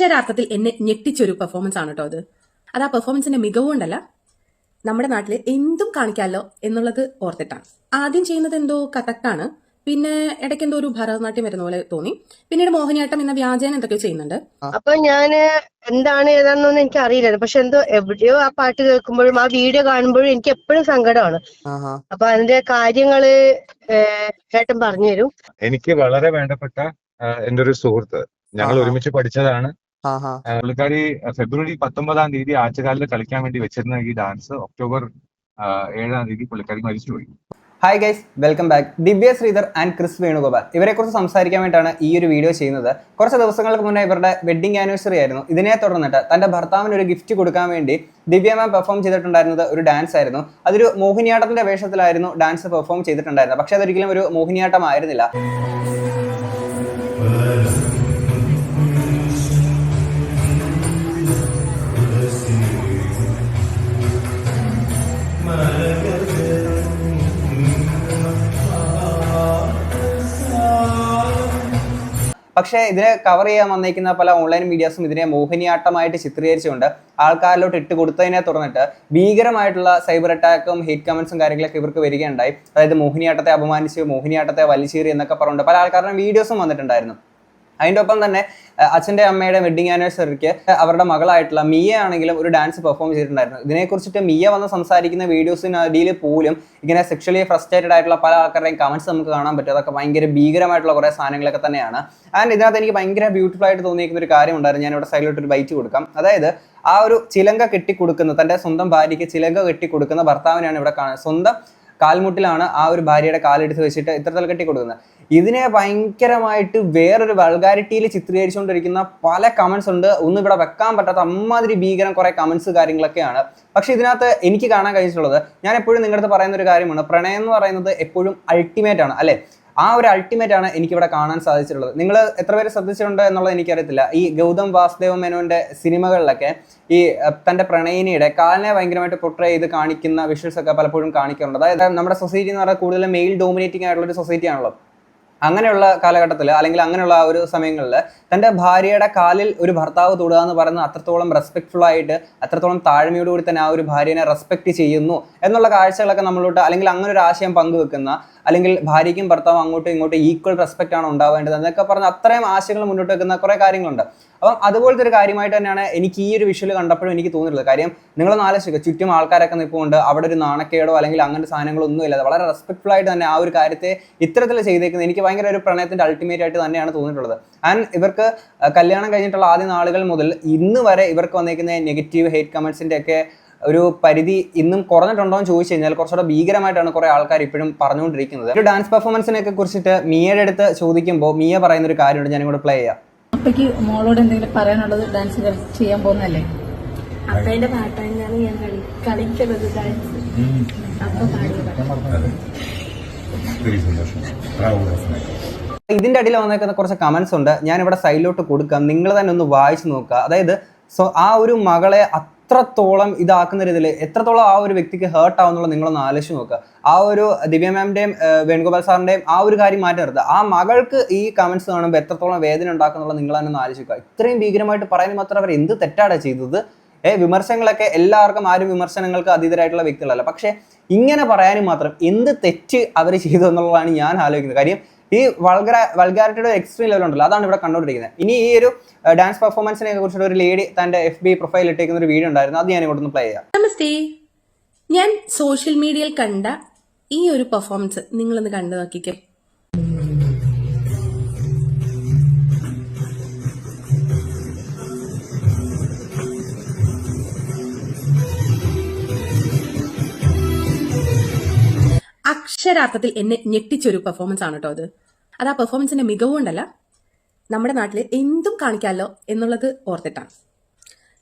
അക്ഷരാർത്ഥത്തിൽ എന്നെ ഞെട്ടിച്ചൊരു പെർഫോമൻസ് ആണ് കേട്ടോ അത്. അത് ആ പെർഫോമൻസിന്റെ മികവ് കൊണ്ടല്ല നമ്മുടെ നാട്ടിൽ എന്തും കാണിക്കാമല്ലോ എന്നുള്ളത് ഓർത്തിട്ടാണ്. ആദ്യം ചെയ്യുന്നത് എന്തോ കഥക്കാണ് പിന്നെ ഇടയ്ക്ക് എന്തോ ഒരു ഭരതനാട്യം വരുന്ന പോലെ തോന്നി. പിന്നീട് മോഹിനിയാട്ടം എന്ന വ്യാജേന എന്തൊക്കെയോ ചെയ്യുന്നുണ്ട്. അപ്പൊ ഞാൻ എന്താണ് ഏതാണെന്നൊന്നും എനിക്ക് അറിയില്ലായിരുന്നു പക്ഷെ എന്തോ എവിടെയോ ആ പാട്ട് കേൾക്കുമ്പോഴും ആ വീഡിയോ കാണുമ്പോഴും എനിക്ക് എപ്പോഴും സങ്കടമാണ്. അപ്പൊ അതിന്റെ കാര്യങ്ങൾ ഏഹ് ചേട്ടൻ പറഞ്ഞു തരും എനിക്ക് വളരെ വേണ്ടപ്പെട്ട എന്റെ ഒരു സുഹൃത്ത് ഞങ്ങൾ ഒരുമിച്ച് പഠിച്ചതാണ്. പുള്ളിക്കാരി ഫെബ്രുവരി പത്തൊമ്പതാം തീയതി ആഴ്ചകാലിൽ കളിക്കാൻ വേണ്ടി വെച്ചിരുന്ന ഈ ഡാൻസ് ഒക്ടോബർ ഏഴാം തീയതി പുള്ളിക്കാരി മരിച്ചുപോയി hi guys welcome back Divya Sridhar and Kris Venugopal. ഇവരെ കുറിച്ച് സംസാരിക്കാൻ വേണ്ടിയിട്ടാണ് ഈ ഒരു വീഡിയോ ചെയ്യുന്നത്. കുറച്ച് ദിവസങ്ങൾക്ക് മുന്നേ ഇവരുടെ വെഡിങ് ആനിവേഴ്സറി ആയിരുന്നു. ഇതിനെ തുടർന്നിട്ട് തന്റെ ഭർത്താവിന് ഒരു ഗിഫ്റ്റ് കൊടുക്കാൻ വേണ്ടി ദിവ്യ മാം പെർഫോം ചെയ്തിട്ടുണ്ടായിരുന്നത് ഒരു ഡാൻസ് ആയിരുന്നു. അതൊരു മോഹിനിയാട്ടത്തിന്റെ വേഷത്തിലായിരുന്നു ഡാൻസ് പെർഫോം ചെയ്തിട്ടുണ്ടായിരുന്നത്. പക്ഷെ അതൊരിക്കലും ഒരു മോഹിനിയാട്ടം പക്ഷേ ഇതിനെ കവർ ചെയ്യാൻ വന്നേക്കുന്ന പല ഓൺലൈൻ മീഡിയാസും ഇതിനെ മോഹിനിയാട്ടമായിട്ട് ചിത്രീകരിച്ചുകൊണ്ട് ആൾക്കാരിലോട്ട് ഇട്ട് കൊടുത്തതിനെ തുടർന്നിട്ട് ഭീകരമായിട്ടുള്ള സൈബർ അറ്റാക്കും ഹേറ്റ് കമൻസും കാര്യങ്ങളൊക്കെ ഇവർക്ക് വരികയുണ്ടായി. അതായത് മോഹിനിയാട്ടത്തെ അപമാനിച്ച് മോഹിനിയാട്ടത്തെ വലിച്ചേറി എന്നൊക്കെ പറഞ്ഞുകൊണ്ട് പല ആൾക്കാരുടെ വീഡിയോസും വന്നിട്ടുണ്ടായിരുന്നു. അതിന്റെ ഒപ്പം തന്നെ അച്ഛന്റെ അമ്മയുടെ വെഡിങ് ആനിവേഴ്സറിക്ക് അവരുടെ മകളായിട്ടുള്ള മിയ ആണെങ്കിലും ഒരു ഡാൻസ് പെർഫോം ചെയ്തിട്ടുണ്ടായിരുന്നു. ഇതിനെക്കുറിച്ചിട്ട് മിയ വന്ന് സംസാരിക്കുന്ന വീഡിയോസിനടിയിൽ പോലും ഇങ്ങനെ സെക്ഷലി ഫ്രസ്ട്രേറ്റഡ് ആയിട്ടുള്ള പല ആൾക്കാരുടെയും കമൻസ് നമുക്ക് കാണാൻ പറ്റും. അതൊക്കെ ഭയങ്കര ഭീകരമായിട്ടുള്ള കുറേ സാധനങ്ങളൊക്കെ തന്നെയാണ്. ആൻഡ് ഇതിനകത്ത് എനിക്ക് ഭയങ്കര ബ്യൂട്ടിഫുൾ ആയിട്ട് തോന്നിയിരിക്കുന്ന ഒരു കാര്യം ഉണ്ടായിരുന്നു. ഞാൻ ഇവിടെ സൈഡിലോട്ട് ഒരു ബൈറ്റ് കൊടുക്കാം. അതായത് ആ ഒരു ചിലങ്ക കെട്ടിക്കൊടുക്കുന്ന തന്റെ സ്വന്തം ഭാര്യയ്ക്ക് ചിലങ്ക കെട്ടിക്കൊടുക്കുന്ന ഭർത്താവിനാണ് ഇവിടെ കാണുന്നത്. സ്വന്തം കാൽമുട്ടിലാണ് ആ ഒരു ഭാര്യയുടെ കാലെടുത്ത് വെച്ചിട്ട് ഇത്തരത്തിൽ കെട്ടി കൊടുക്കുന്നത്. ഇതിനെ ഭയങ്കരമായിട്ട് വേറൊരു വൾഗാരിറ്റിയിൽ ചിത്രീകരിച്ചുകൊണ്ടിരിക്കുന്ന പല കമൻസ് ഉണ്ട്. ഒന്നും ഇവിടെ വെക്കാൻ പറ്റാത്ത അമ്മാതിരി ഭീകരം കുറേ കമൻസ് കാര്യങ്ങളൊക്കെയാണ്. പക്ഷെ ഇതിനകത്ത് എനിക്ക് കാണാൻ കഴിഞ്ഞിട്ടുള്ളത് ഞാൻ എപ്പോഴും നിങ്ങളുടെ പറയുന്ന ഒരു കാര്യമാണ്. പ്രണയം എന്ന് പറയുന്നത് എപ്പോഴും അൾട്ടിമേറ്റ് ആണ് അല്ലെ? ആ ഒരു അൾട്ടിമേറ്റ് ആണ് എനിക്കിവിടെ കാണാൻ സാധിച്ചിട്ടുള്ളത്. നിങ്ങൾ എത്ര പേര് ശ്രദ്ധിച്ചിട്ടുണ്ട് എന്നുള്ളത് എനിക്കറിയത്തില്ല. ഈ ഗൗതം വാസുദേവ മേനോന്റെ സിനിമകളിലൊക്കെ ഈ തന്റെ പ്രണയിനിയുടെ കാലിനെ ഭയങ്കരമായിട്ട് പൊട്രേ ചെയ്ത് കാണിക്കുന്ന വിഷ്വൽസ് ഒക്കെ പലപ്പോഴും കാണിക്കാറുണ്ട്. അതായത് നമ്മുടെ സൊസൈറ്റി എന്ന് പറഞ്ഞാൽ കൂടുതൽ മെയിൽ ഡോമിനേറ്റിംഗ് ആയിട്ടുള്ള ഒരു സൊസൈറ്റി ആണല്ലോ. അങ്ങനെയുള്ള കാലഘട്ടത്തിൽ അല്ലെങ്കിൽ അങ്ങനെയുള്ള ആ ഒരു സമയങ്ങളിൽ തന്റെ ഭാര്യയുടെ കാലിൽ ഒരു ഭർത്താവ് തൊടുക എന്ന് പറയുന്നത് അത്രത്തോളം റെസ്പെക്ട്ഫുൾ ആയിട്ട് അത്രത്തോളം താഴ്മയോടുകൂടി തന്നെ ആ ഒരു ഭാര്യനെ റെസ്പെക്ട് ചെയ്യുന്നു എന്നുള്ള കാഴ്ചകളൊക്കെ നമ്മളോട്ട് അല്ലെങ്കിൽ അങ്ങനെ ഒരു ആശയം പങ്കുവെക്കുന്ന അല്ലെങ്കിൽ ഭാര്യയ്ക്കും ഭർത്താവും അങ്ങോട്ടും ഇങ്ങോട്ടും ഈക്വൽ റെസ്പെക്റ്റ് ആണ് ഉണ്ടാവേണ്ടത് എന്നൊക്കെ പറഞ്ഞ് അത്രയും ആശയങ്ങൾ മുന്നോട്ട് വെക്കുന്ന കുറേ കാര്യങ്ങളുണ്ട്. അപ്പം അതുപോലത്തെ ഒരു കാര്യമായിട്ട് തന്നെയാണ് എനിക്ക് ഈ ഒരു വിഷ്വൽ കണ്ടപ്പോഴും എനിക്ക് തോന്നിയിട്ടുള്ളത്. കാര്യം നിങ്ങളൊന്ന് ആലോചിക്കുക ചുറ്റും ആൾക്കാരൊക്കെ നിൽപ്പുണ്ട്. അവിടെ ഒരു നാണക്കേടോ അല്ലെങ്കിൽ അങ്ങനത്തെ സാധനങ്ങളോ ഒന്നും ഇല്ലാതെ വളരെ റെസ്പെക്ട്ഫുൾ ആയിട്ട് തന്നെ ആ ഒരു കാര്യത്തെ ഇത്തരത്തിൽ ചെയ്തേക്കുന്നത് എനിക്ക് ഭയങ്കര ഒരു പ്രണയത്തിന്റെ അൾട്ടിമേറ്റ് ആയിട്ട് തന്നെയാണ് തോന്നിയിട്ടുള്ളത്. ആൻഡ് ഇവർക്ക് കല്യാണം കഴിഞ്ഞിട്ടുള്ള ആദ്യ നാളുകൾ മുതൽ ഇന്ന് വരെ ഇവർക്ക് വന്നേക്കുന്ന നെഗറ്റീവ് ഹേറ്റ് കമന്റ്സിന്റെ ഒക്കെ ഒരു പരിധി ഇന്നും കുറഞ്ഞിട്ടുണ്ടോ എന്ന് ചോദിച്ചു കഴിഞ്ഞാൽ കുറച്ചുകൂടെ ഭീകരമായിട്ടാണ് കുറെ ആൾക്കാർ ഇപ്പോഴും പറഞ്ഞുകൊണ്ടിരിക്കുന്നത്. ഒരു ഡാൻസ് പെർഫോമൻസിനെ കുറിച്ചിട്ട് മിയയുടെ അടുത്ത് ചോദിക്കുമ്പോൾ മിയ പറയുന്ന ഒരു കാര്യമുണ്ട് ഞാൻ കൂടെ പ്ലേ ചെയ്യാം. അപ്പയ്ക്ക് മോളോട് എന്തെങ്കിലും പറയാനുള്ളത് ഡാൻസ് ചെയ്യാൻ പോകുന്നല്ലേ അപ്പേന്റെ പാട്ടാണ് ഞാൻ കളിക്കുന്നത് ഡാൻസ് അപ്പൊ പാടിയത് ഇതിന്റെ അടിയിൽ വന്നേക്കുന്ന കുറച്ച് കമന്റ്സ് ഉണ്ട്. ഞാൻ ഇവിടെ സൈഡിലോട്ട് കൊടുക്കാം. നിങ്ങൾ തന്നെ ഒന്ന് വായിച്ചു നോക്കുക. അതായത് സോ ആ ഒരു മകളെ അത്രത്തോളം ഇതാക്കുന്ന രീതിയിൽ എത്രത്തോളം ആ ഒരു വ്യക്തിക്ക് ഹേർട്ട് ആവുന്നുള്ള നിങ്ങളൊന്ന് ആലോചിച്ച് നോക്കുക. ആ ഒരു ദിവ്യ മാമിന്റെയും വേണുഗോപാൽ സാറിന്റെയും ആ ഒരു കാര്യം മാറ്റി നിർത്തുക ആ മകൾക്ക് ഈ കമന്റ്സ് കാണുമ്പോൾ എത്രത്തോളം വേദന ഉണ്ടാക്കുന്നുള്ള നിങ്ങൾ തന്നെ ഒന്ന് ആലോചിക്കുക ഇത്രയും ഭീകരമായിട്ട് പറയാൻ മാത്രം അവർ എന്ത് തെറ്റാണ് ചെയ്തത്? ഏ വിമർശനങ്ങളൊക്കെ എല്ലാവർക്കും ആരും വിമർശനങ്ങൾക്ക് അതീതരായിട്ടുള്ള വ്യക്തികളല്ല. പക്ഷേ ഇങ്ങനെ പറയാനും മാത്രം എന്ത് തെറ്റ് അവർ ചെയ്തു എന്നുള്ളതാണ് ഞാൻ ആലോചിക്കുന്നത്. കാര്യം ഈ വൾഗറ വൾഗാരിറ്റിയുടെ എക്സ്ട്രീം ലെവൽ ഉണ്ടല്ലോ. അതാണ് ഇവിടെ കണ്ടുകൊണ്ടിരിക്കുന്നത്. ഇനി ഈ ഒരു ഡാൻസ് പെർഫോമൻസിനെ കുറിച്ചിട്ട് ഒരു ലേഡി തന്റെ എഫ് ബി പ്രൊഫൈൽ ഇട്ടേക്കുന്ന ഒരു വീഡിയോ ഉണ്ടായിരുന്നു. അത് ഞാൻ ഇങ്ങോട്ട് ഒന്ന് പ്ലേ ചെയ്യാം. നമസ്തേ. ഞാൻ സോഷ്യൽ മീഡിയയിൽ കണ്ട ഈ ഒരു പെർഫോമൻസ് നിങ്ങളൊന്ന് കണ്ടു നോക്കിക്കേ. അക്ഷരാർത്ഥത്തിൽ എന്നെ ഞെട്ടിച്ചൊരു പെർഫോമൻസ് ആണ് കേട്ടോ അത്. അത് ആ പെർഫോമൻസിന്റെ മികവുകൊണ്ടല്ല നമ്മുടെ നാട്ടിൽ എന്തും കാണിക്കാമല്ലോ എന്നുള്ളത് ഓർത്തിട്ടാണ്.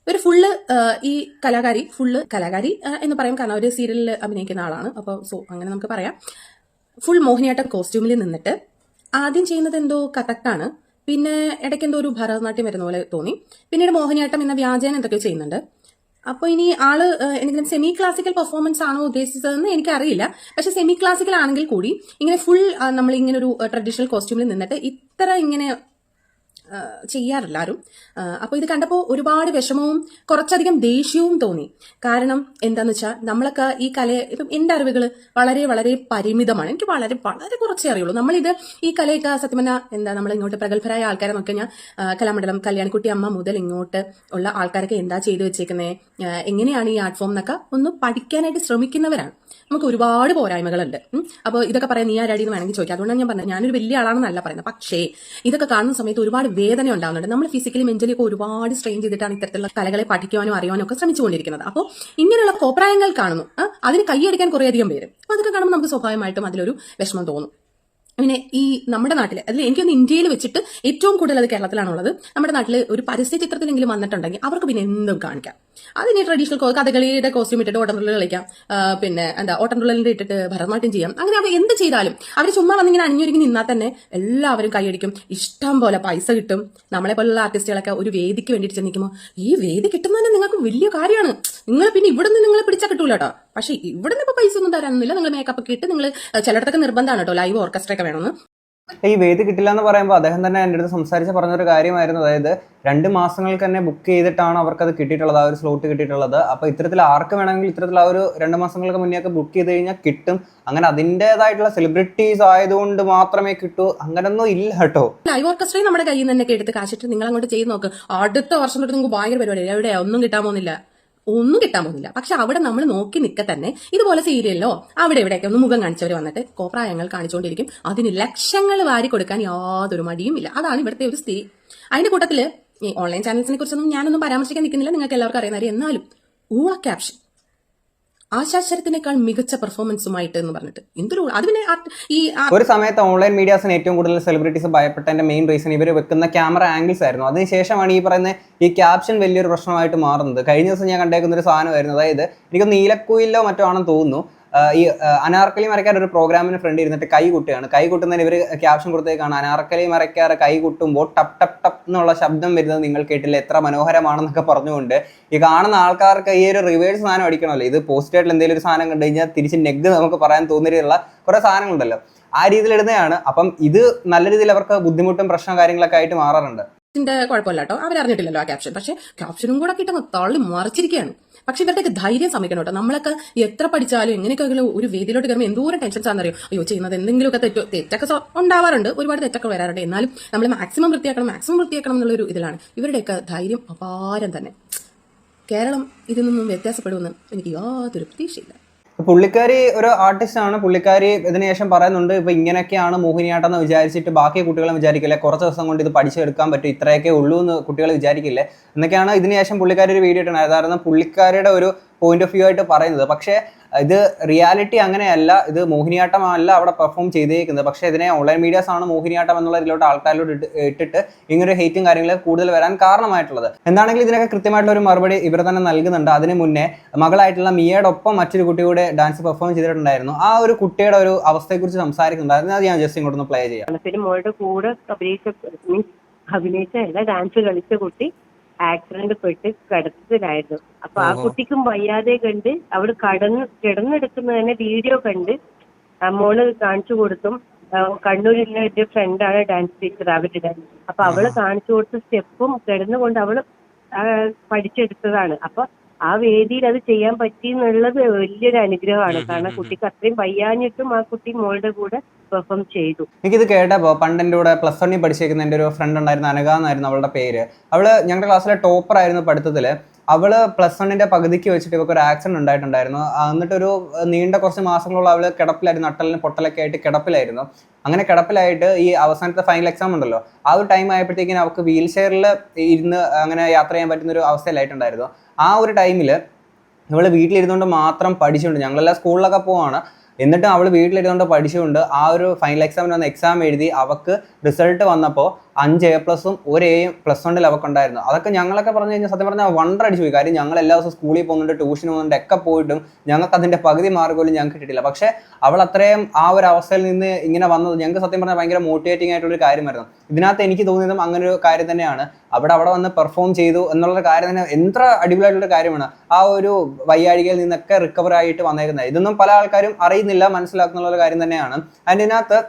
ഒരു ഫുള്ള് ഈ കലാകാരി ഫുള്ള് കലാകാരി എന്ന് പറയും. കാരണം ഒരു സീരിയലിൽ അഭിനയിക്കുന്ന ആളാണ്. അപ്പോൾ സോ അങ്ങനെ നമുക്ക് പറയാം. ഫുൾ മോഹിനിയാട്ടം കോസ്റ്റ്യൂമിൽ നിന്നിട്ട് ആദ്യം ചെയ്യുന്നത് എന്തോ കഥക്കാണ്. പിന്നെ ഇടയ്ക്ക് എന്തോ ഒരു ഭരതനാട്യം വരുന്ന പോലെ തോന്നി. പിന്നീട് മോഹിനിയാട്ടം എന്ന വ്യാജേന എന്തൊക്കെയോ ചെയ്യുന്നുണ്ട്. അപ്പോൾ ഇനി ആൾ എന്തെങ്കിലും സെമി ക്ലാസിക്കൽ പെർഫോമൻസ് ആണോ ഉദ്ദേശിച്ചതെന്ന് എനിക്കറിയില്ല. പക്ഷെ സെമി ക്ലാസിക്കൽ ആണെങ്കിൽ കൂടി ഇങ്ങനെ ഫുൾ നമ്മൾ ഇങ്ങനെ ഒരു ട്രഡീഷണൽ കോസ്റ്റ്യൂമിൽ നിന്നിട്ട് ഇത്ര ഇങ്ങനെ ചെയ്യാറില്ല ആരും അപ്പോൾ ഇത് കണ്ടപ്പോൾ ഒരുപാട് വിഷമവും കുറച്ചധികം ദേഷ്യവും തോന്നി. കാരണം എന്താന്ന് വെച്ചാൽ നമ്മളൊക്കെ ഈ കലയെ ഇപ്പം എന്റെ അറിവുകൾ വളരെ വളരെ പരിമിതമാണ്. എനിക്ക് വളരെ വളരെ കുറച്ചേ അറിയുള്ളൂ. നമ്മളിത് ഈ കലയൊക്കെ സത്യം എന്താ നമ്മൾ ഇങ്ങോട്ട് പ്രഗത്ഭരായ ആൾക്കാരെ നോക്കി കഴിഞ്ഞാൽ കലാമണ്ഡലം കല്യാണിക്കുട്ടി അമ്മ മുതൽ ഇങ്ങോട്ട് ഉള്ള ആൾക്കാരൊക്കെ എന്താ ചെയ്തു വെച്ചേക്കുന്നത് എങ്ങനെയാണ് ഈ ആർട്ട് ഫോം എന്നൊക്കെ ഒന്ന് പഠിക്കാനായിട്ട് ശ്രമിക്കുന്നവരാണ്. നമുക്ക് ഒരുപാട് പോരായ്മകളുണ്ട്. അപ്പോൾ ഇതൊക്കെ പറയാൻ നീ ആരാടി എന്ന് വേണമെങ്കിൽ ചോദിക്കാം. അതുകൊണ്ടാണ് ഞാൻ പറഞ്ഞത്. ഞാനൊരു വലിയ ആളാണെന്നല്ല പറയുന്നത്. പക്ഷേ ഇതൊക്കെ കാണുന്ന സമയത്ത് ഒരുപാട് വേദന ഉണ്ടാകുന്നുണ്ട് നമ്മൾ ഫിസിക്കലി മെന്റലി ഒക്കെ ഒരുപാട് സ്ട്രെയിൻ ചെയ്തിട്ടാണ് ഇത്തരത്തിലുള്ള കലകളെ പഠിക്കുവാനും അറിയാനും ഒക്കെ ശ്രമിച്ചുകൊണ്ടിരിക്കുന്നത്. അപ്പോൾ ഇങ്ങനെയുള്ള കോപ്രായങ്ങൾ കാണുന്നു. അതിന് കൈയടിക്കാൻ കുറേയധികം പേര്. അപ്പോൾ അതൊക്കെ കാണുമ്പോൾ നമുക്ക് സ്വാഭാവികമായിട്ടും അതിലൊരു വിഷമം തോന്നും. പിന്നെ ഈ നമ്മുടെ നാട്ടിൽ അതിൽ എനിക്കൊന്ന് ഇന്ത്യയിൽ വെച്ചിട്ട് ഏറ്റവും കൂടുതൽ അത് കേരളത്തിലാണുള്ളത്. നമ്മുടെ നാട്ടിൽ ഒരു പരസ്യ ചിത്രത്തിലെങ്കിലും വന്നിട്ടുണ്ടെങ്കിൽ അവർക്ക് പിന്നെ എന്തും കാണിക്കാം. അതിന് ട്രഡീഷണൽ കഥകളിയുടെ കോസ്റ്റ്യൂം ഇട്ടിട്ട് ഓട്ടംതുള്ളൽ കളിക്കാം. പിന്നെ എന്താ ഓട്ടംതുള്ളലിന്റെ ഇട്ടിട്ട് ഭരതനാട്യം ചെയ്യാം. അങ്ങനെ അവർ എന്ത് ചെയ്താലും അവർ ചുമ്മാ വന്നിങ്ങനെ അണിഞ്ഞൊരുങ്ങി നിന്നാൽ തന്നെ എല്ലാവരും കൈയടിക്കും ഇഷ്ടം പോലെ പൈസ കിട്ടും. നമ്മളെ പോലുള്ള ആർട്ടിസ്റ്റുകളൊക്കെ ഒരു വേദിക്ക് വേണ്ടിയിട്ട് ചെന്നിക്കുമ്പോൾ ഈ വേദി കിട്ടുന്നതന്നെ നിങ്ങൾക്ക് വലിയ കാര്യമാണ്. നിങ്ങൾ പിന്നെ ഇവിടെ നിന്ന് നിങ്ങൾ പിടിച്ചാൽ കിട്ടൂല കേട്ടോ പക്ഷേ ഇവിടെ നിന്ന് ഇപ്പോൾ പൈസ ഒന്നും തരാനൊന്നുമില്ല. നിങ്ങൾ മേക്കപ്പ് ഒക്കെ ഇട്ട് നിങ്ങൾ ചിലയിടത്തൊക്കെ നിർബന്ധമാണ് കേട്ടോ ലൈവ് ഓർക്കസ്ട്ര ഒക്കെ വേണമെന്ന് ഈ വേദി കിട്ടില്ല എന്ന് പറയുമ്പോൾ അദ്ദേഹം തന്നെ എന്റെ അടുത്ത് സംസാരിച്ച് പറഞ്ഞൊരു കാര്യമായിരുന്നു. അതായത് രണ്ട് മാസങ്ങൾക്ക് തന്നെ ബുക്ക് ചെയ്തിട്ടാണ് അവർക്ക് അത് കിട്ടിയിട്ടുള്ളത് ആ ഒരു സ്ലോട്ട് കിട്ടിയിട്ടുള്ളത്. അപ്പോൾ ഇത്തരത്തിൽ ആർക്ക് വേണമെങ്കിൽ ഇത്തരത്തിൽ ആ ഒരു രണ്ട് മാസങ്ങൾക്ക് മുന്നേ ഒക്കെ ബുക്ക് ചെയ്ത് കഴിഞ്ഞാൽ കിട്ടും. അങ്ങനെ അതിന്റെതായിട്ടുള്ള സെലിബ്രിറ്റീസ് ആയതുകൊണ്ട് മാത്രമേ കിട്ടൂ. അങ്ങനൊന്നും ഇല്ല കേട്ടോ. ലൈവ് ഓർക്കസ്ട്രയും നമ്മുടെ കയ്യിൽ നിന്ന് തന്നെ എടുത്ത് കാശിട്ട് നിങ്ങൾ അങ്ങോട്ട് ചെയ്ത് നോക്ക്. അടുത്ത വർഷം തൊട്ട് നിങ്ങൾക്ക് ഭയങ്കര പരിപാടി എവിടെയാ? ഒന്നും കിട്ടാൻ പോകുന്നില്ല. ഒന്നും കിട്ടാൻ പോകുന്നില്ല. പക്ഷെ അവിടെ നമ്മൾ നോക്കി നിൽക്കെ തന്നെ ഇതുപോലെ സീരിയലിലോ അവിടെ ഇവിടെയൊക്കെ ഒന്ന് മുഖം കാണിച്ചവർ വന്നിട്ട് കോപ്രായങ്ങൾ കാണിച്ചുകൊണ്ടിരിക്കും അതിന് ലക്ഷങ്ങൾ വാരി കൊടുക്കാൻ യാതൊരു മടിയും ഇല്ല. അതാണ് ഇവിടുത്തെ ഒരു സ്ഥിതി. അതിന്റെ കൂട്ടത്തിൽ ഈ ഓൺലൈൻ ചാനൽസിനെ കുറിച്ചൊന്നും ഞാനൊന്നും പരാമർശിക്കാൻ നിൽക്കുന്നില്ല. നിങ്ങൾക്ക് എല്ലാവർക്കും അറിയുന്ന കാര്യം. എന്നാലും ഊള ക്യാപ്ഷൻ ആശാശരത്തിനേക്കാൾ മികച്ച പെർഫോമൻസുമായിട്ട് എന്ന് പറഞ്ഞിട്ട്. എന്തൊരു അത് പിന്നെ ഈ ഒരു സമയത്ത് ഓൺലൈൻ മീഡിയാസിന് ഏറ്റവും കൂടുതൽ സെലിബ്രിറ്റീസ് ഭയപ്പെട്ടതിന്റെ മെയിൻ റീസൺ ഇവർ വെക്കുന്ന ക്യാമറ ആംഗിൾസ് ആയിരുന്നു. അതിനുശേഷമാണ് ഈ പറയുന്ന ഈ ക്യാപ്ഷൻ വലിയൊരു പ്രശ്നമായിട്ട് മാറുന്നത്. കഴിഞ്ഞ ദിവസം ഞാൻ കണ്ടേക്കുന്ന ഒരു സാധനമായിരുന്നു. അതായത് എനിക്ക് നീലക്കുയിലോ മറ്റോ ആണെന്ന് തോന്നുന്നു. ഈ അനാർക്കലി മരക്കാർ ഒരു പ്രോഗ്രാമിന് ഫ്രണ്ട് ഇരുന്നിട്ട് കൈ കുട്ടുകയാണ്. കൈ കുട്ടുന്നതിന് ഇവർ ക്യാപ്ഷൻ കൊടുത്തേക്കാണ്. അനാർക്കലി മരക്കാർ കൈ കുട്ടുമ്പോൾ ടപ് ടപ് ടപ് എന്നുള്ള ശബ്ദം വരുന്നത് നിങ്ങൾ കേട്ടില്ല. എത്ര മനോഹരമാണെന്നൊക്കെ പറഞ്ഞുകൊണ്ട് ഈ കാണുന്ന ആൾക്കാർക്ക് ഈ ഒരു റിവേഴ്സ് സാധനം അടിക്കണമല്ലോ. ഇത് പോസ്റ്റായിട്ട് എന്തെങ്കിലും ഒരു സാധനം കണ്ടു കഴിഞ്ഞാൽ തിരിച്ച് നെഗ് നമുക്ക് പറയാൻ തോന്നിയിട്ടുള്ള കുറേ സാധനങ്ങളുണ്ടല്ലോ. ആ രീതിയിൽ ഇടുന്നതാണ്. അപ്പം ഇത് നല്ല രീതിയിൽ അവർക്ക് ബുദ്ധിമുട്ടും പ്രശ്നവും കാര്യങ്ങളൊക്കെ ആയിട്ട് മാറാറുണ്ട്. ന്റെ കുഴപ്പമില്ല കേട്ടോ അവരറിഞ്ഞിട്ടില്ലല്ലോ ആ ക്യാപ്ഷൻ പക്ഷെ ക്യാപ്ഷനും കൂടെ കിട്ടുന്ന തള്ളി മറിച്ചിരിക്കുകയാണ്. പക്ഷെ ഇവരുടെയൊക്കെ ധൈര്യം സമ്മതിക്കണം കേട്ടോ നമ്മളൊക്കെ എത്ര പഠിച്ചാലും എങ്ങനെയൊക്കെ ഒരു വേദിയിലോട്ട് കയറുമ്പോൾ എന്തോരം ടെൻഷൻസ് ആണെന്നറിയോ? അയ്യോ ചെയ്യുന്നത് എന്തെങ്കിലുമൊക്കെ തെറ്റോ? തെറ്റൊക്കെ ഉണ്ടാവാറുണ്ട്. ഒരുപാട് തെറ്റൊക്കെ വരാറുണ്ട്. എന്നാലും നമ്മൾ മാക്സിമം വൃത്തിയാക്കണം മാക്സിമം വൃത്തിയാക്കണം എന്നുള്ളൊരു ഇതിലാണ്. ഇവരുടെയൊക്കെ ധൈര്യം അപാരം തന്നെ. കേരളം ഇതിൽ നിന്നും വ്യത്യാസപ്പെടുമെന്ന് എനിക്ക് യാതൊരു പ്രതീക്ഷയില്ല. പുള്ളിക്കാരി ഒരു ആർട്ടിസ്റ്റ് ആണ്. പുള്ളിക്കാരി ഇതിനുശേഷം പറയുന്നുണ്ട് ഇപ്പൊ ഇങ്ങനെയൊക്കെയാണ് മോഹിനിയാട്ടം എന്ന് വിചാരിച്ചിട്ട് ബാക്കി കുട്ടികളെ വിചാരിക്കില്ലേ? കുറച്ച് ദിവസം കൊണ്ട് ഇത് പഠിച്ചെടുക്കാൻ പറ്റും. ഇത്രയൊക്കെ ഉള്ളൂ എന്ന് കുട്ടികൾ വിചാരിക്കില്ലേ? എന്നൊക്കെയാണ് ഇതിനുശേഷം പുള്ളിക്കാരി ഒരു വീഡിയോ ഇട്ടാണ് അതായിരുന്നു പുള്ളിക്കാരിയുടെ ഒരു പോയിന്റ് ഓഫ് വ്യൂ ആയിട്ട് പറയുന്നത്. പക്ഷേ ഇത് റിയാലിറ്റി അങ്ങനെയല്ല ഇത് മോഹിനിയാട്ടമല്ല അവിടെ പെർഫോം ചെയ്തേക്കുന്നത്. പക്ഷേ ഇതിനെ ഓൺലൈൻ മീഡിയാസ് ആണ് മോഹിനിയാട്ടം എന്നുള്ള ഇതിലോട്ട് ആൾക്കാരിലോട്ട് ഇട്ട് ഇട്ടിട്ട് ഇങ്ങനൊരു ഹേറ്റും കാര്യങ്ങളും കൂടുതൽ വരാൻ കാരണമായിട്ടുള്ളത്. എന്താണെങ്കിലും ഇതിനൊക്കെ കൃത്യമായിട്ടുള്ള ഒരു മറുപടി ഇവർ തന്നെ നൽകുന്നുണ്ട്. അതിന് മുന്നേ മകളായിട്ടുള്ള മിയയുടെ ഒപ്പം മറ്റൊരു കുട്ടി കൂടെ ഡാൻസ് പെർഫോം ചെയ്തിട്ടുണ്ടായിരുന്നു. ആ ഒരു കുട്ടിയുടെ ഒരു അവസ്ഥയെക്കുറിച്ച് സംസാരിക്കുന്നുണ്ടായിരുന്നു അത് ഞാൻ ജസ്റ്റ് ഇങ്ങോട്ടൊന്ന് പ്ലേ ചെയ്യാം. കൂടെ അഭിനയിച്ച അഭിനയിച്ച ഡാൻസ് കളിച്ച കുട്ടി ആക്സിഡന്റ് പെട്ട് കിടത്തിലായിരുന്നു അപ്പൊ ആ കുട്ടിക്കും വയ്യാതെ കണ്ട് അവൾ കടന്ന് കിടന്നെടുക്കുന്ന തന്നെ വീഡിയോ കണ്ട് മോൾ കാണിച്ചു കൊടുത്തും കണ്ണൂരിലെ എന്റെ ഫ്രണ്ടാണ് ഡാൻസ് ടീച്ചർ അവരുടെ. അപ്പൊ അവൾ കാണിച്ചു കൊടുത്ത സ്റ്റെപ്പും കിടന്നുകൊണ്ട് അവൾ പഠിച്ചെടുത്തതാണ്. അപ്പൊ ആ വേദിയിൽ അത് ചെയ്യാൻ പറ്റി എന്നുള്ളത് വലിയൊരു അനുഗ്രഹമാണ്. കാരണം കുട്ടിക്ക് അത്രയും വയ്യാഞ്ഞിട്ടും ആ കുട്ടി മോളുടെ കൂടെ പെർഫോം ചെയ്തു. എനിക്കിത് കേട്ടപ്പോൾ പണ്ട് എന്റെ കൂടെ പ്ലസ് വണ്ണിൽ പഠിച്ചേക്കുന്ന എന്റെ ഒരു ഫ്രണ്ട് ഉണ്ടായിരുന്നു അനഘ എന്നായിരുന്നു അവളുടെ പേര്. അവൾ ഞങ്ങളുടെ ക്ലാസ്സിലെ ടോപ്പർ ആയിരുന്നു പഠിത്തത്തിൽ അവൾ പ്ലസ് വണ്ണിന്റെ പകുതിക്ക് വെച്ചിട്ട് ഇവർക്ക് ഒരു ആക്സിഡന്റ് ഉണ്ടായിട്ടുണ്ടായിരുന്നു. എന്നിട്ടൊരു നീണ്ട കുറച്ച് മാസങ്ങളോളം അവൾ കിടപ്പിലായിരുന്നു. നട്ടലിന് പൊട്ടലൊക്കെ ആയിട്ട് കിടപ്പിലായിരുന്നു. അങ്ങനെ കിടപ്പിലായിട്ട് ഈ അവസാനത്തെ ഫൈനൽ എക്സാം ഉണ്ടല്ലോ. ആ ഒരു ടൈം ആയപ്പോഴത്തേക്കിനും അവർക്ക് വീൽ ചെയറിൽ ഇരുന്ന് അങ്ങനെ യാത്ര ചെയ്യാൻ പറ്റുന്ന ഒരു അവസ്ഥയിലായിട്ടുണ്ടായിരുന്നു. ആ ഒരു ടൈമിൽ നമ്മൾ വീട്ടിലിരുന്നുകൊണ്ട് മാത്രം പഠിച്ചുകൊണ്ട് ഞങ്ങളെല്ലാം സ്കൂളിലൊക്കെ പോവാണ്. എന്നിട്ട് അവൾ വീട്ടിലിരുന്നുകൊണ്ട് പഠിച്ചുകൊണ്ട് ആ ഒരു ഫൈനൽ എക്സാമിന് വന്ന് എക്സാം എഴുതി അവൾക്ക് റിസൾട്ട് വന്നപ്പോൾ അഞ്ച് എ പ്ലസും ഒരു എയും പ്ലസ് വണ്ണിൽ അവർക്ക് ഉണ്ടായിരുന്നു. അതൊക്കെ ഞങ്ങളൊക്കെ പറഞ്ഞു കഴിഞ്ഞാൽ സത്യം പറഞ്ഞാൽ വണ്ടർ അടിച്ചു പോയി. കാര്യം ഞങ്ങൾ എല്ലാ ദിവസവും സ്കൂളിൽ പോകുന്നുണ്ട് ട്യൂഷന് പോകുന്നുണ്ട് ഒക്കെ പോയിട്ടും ഞങ്ങൾക്ക് അതിന്റെ പകുതി മാർഗം ഞങ്ങൾക്ക് കിട്ടിയില്ല പക്ഷേ അവൾ അത്രയും ആ ഒരു അവസ്ഥയിൽ നിന്ന് ഇങ്ങനെ വന്നത് ഞങ്ങൾക്ക് സത്യം പറഞ്ഞാൽ ഭയങ്കര മോട്ടിവേറ്റിംഗ് ആയിട്ടുള്ള ഒരു കാര്യമായിരുന്നു. ഇതിനകത്ത് എനിക്ക് തോന്നിയതും അങ്ങനെ ഒരു കാര്യം തന്നെയാണ്. അവിടെ അവിടെ വന്ന് പെർഫോം ചെയ്തു എന്നുള്ള കാര്യം തന്നെ എത്ര അടിപൊളിയായിട്ടുള്ള കാര്യമാണ്. ആ ഒരു വയ്യാഴികയിൽ നിന്നൊക്കെ റിക്കവർ ആയിട്ട് വന്നേക്കുന്നത്. ഇതൊന്നും പല ആൾക്കാരും അറിയുന്നില്ല മനസ്സിലാക്കുന്നുള്ള കാര്യം തന്നെയാണ്. അതിനകത്ത്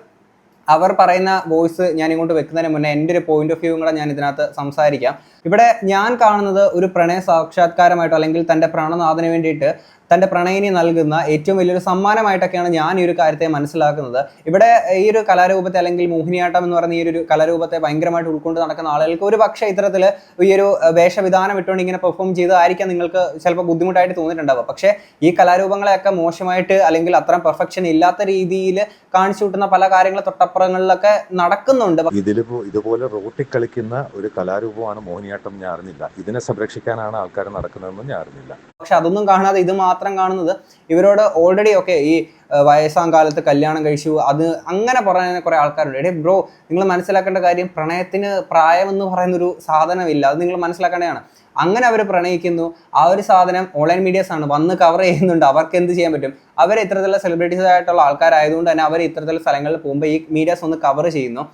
അവർ പറയുന്ന വോയിസ് ഞാൻ ഇങ്ങോട്ട് വെക്കുന്നതിന് മുന്നേ എന്റെ ഒരു പോയിന്റ് ഓഫ് വ്യൂ കൂടെ ഞാൻ ഇതിനകത്ത് സംസാരിക്കാം. ഇവിടെ ഞാൻ കാണുന്നത് ഒരു പ്രണയ സാക്ഷാത്കാരമായിട്ടോ അല്ലെങ്കിൽ തന്റെ പ്രണനാഥന് വേണ്ടിയിട്ട് തന്റെ പ്രണയിനി നൽകുന്ന ഏറ്റവും വലിയൊരു സമ്മാനമായിട്ടൊക്കെയാണ് ഞാൻ ഈ ഒരു കാര്യത്തെ മനസ്സിലാക്കുന്നത്. ഇവിടെ ഈ ഒരു കലാരൂപത്തെ അല്ലെങ്കിൽ മോഹിനിയാട്ടം എന്ന് പറയുന്ന ഈ ഒരു കലാരൂപത്തെ ഭയങ്കരമായിട്ട് ഉൾക്കൊണ്ട് നടക്കുന്ന ആളുകൾക്ക് ഒരു പക്ഷേ ഇത്തരത്തിൽ ഈ ഒരു വേഷവിധാനം ഇട്ടുകൊണ്ട് ഇങ്ങനെ പെർഫോം ചെയ്തതായിരിക്കാം നിങ്ങൾക്ക് ചിലപ്പോൾ ബുദ്ധിമുട്ടായിട്ട് തോന്നിയിട്ടുണ്ടാവുക. പക്ഷേ ഈ കലാരൂപങ്ങളെയൊക്കെ മോശമായിട്ട് അല്ലെങ്കിൽ അത്ര പെർഫെക്ഷൻ ഇല്ലാത്ത രീതിയിൽ കാണിച്ചു കൂട്ടുന്ന പല കാര്യങ്ങളും തൊട്ടപ്പുറങ്ങളിലൊക്കെ നടക്കുന്നുണ്ട്. ഇതിലിപ്പോ ഇതുപോലെ റോട്ടിൽ കളിക്കുന്ന ഒരു കലാരൂപമാണ് മോഹിനിയാട്ടം ഞാൻ അറിഞ്ഞില്ല. ഇതിനെ സംരക്ഷിക്കാനാണ് ആൾക്കാർ നടക്കുന്നതെന്ന് ഞാൻ അറിഞ്ഞില്ല. പക്ഷെ അതൊന്നും കാണാതെ ഇത് മാത്രം കാണുന്നത്. ഇവരോട് ഓൾറെഡി ഒക്കെ ഈ വയസ്സാം കാലത്ത് കല്യാണം കഴിച്ചു. അത് അങ്ങനെ പറയുന്ന കുറെ ആൾക്കാരുണ്ട്. എടേ ബ്രോ നിങ്ങൾ മനസ്സിലാക്കേണ്ട കാര്യം പ്രണയത്തിന് പ്രായമെന്ന് പറയുന്ന ഒരു സാധനമില്ല. അത് നിങ്ങൾ മനസ്സിലാക്കേണ്ടതാണ്. അങ്ങനെ അവർ പ്രണയിക്കുന്നു. ആ ഒരു സാധനം ഓൺലൈൻ മീഡിയസ് ആണ്. വന്ന് കവർ ചെയ്യുന്നുണ്ട്. അവർക്ക് എന്ത് ചെയ്യാൻ പറ്റും? അവർ ഇത്തരത്തിലുള്ള സെലിബ്രിറ്റീസ് ആയിട്ടുള്ള ആൾക്കാരായതുകൊണ്ട് തന്നെ അവർ ഇത്തരത്തിലുള്ള സ്ഥലങ്ങളിൽ പോകുമ്പോൾ ഈ മീഡിയാസ് ഒന്ന് കവർ ചെയ്യുന്നു.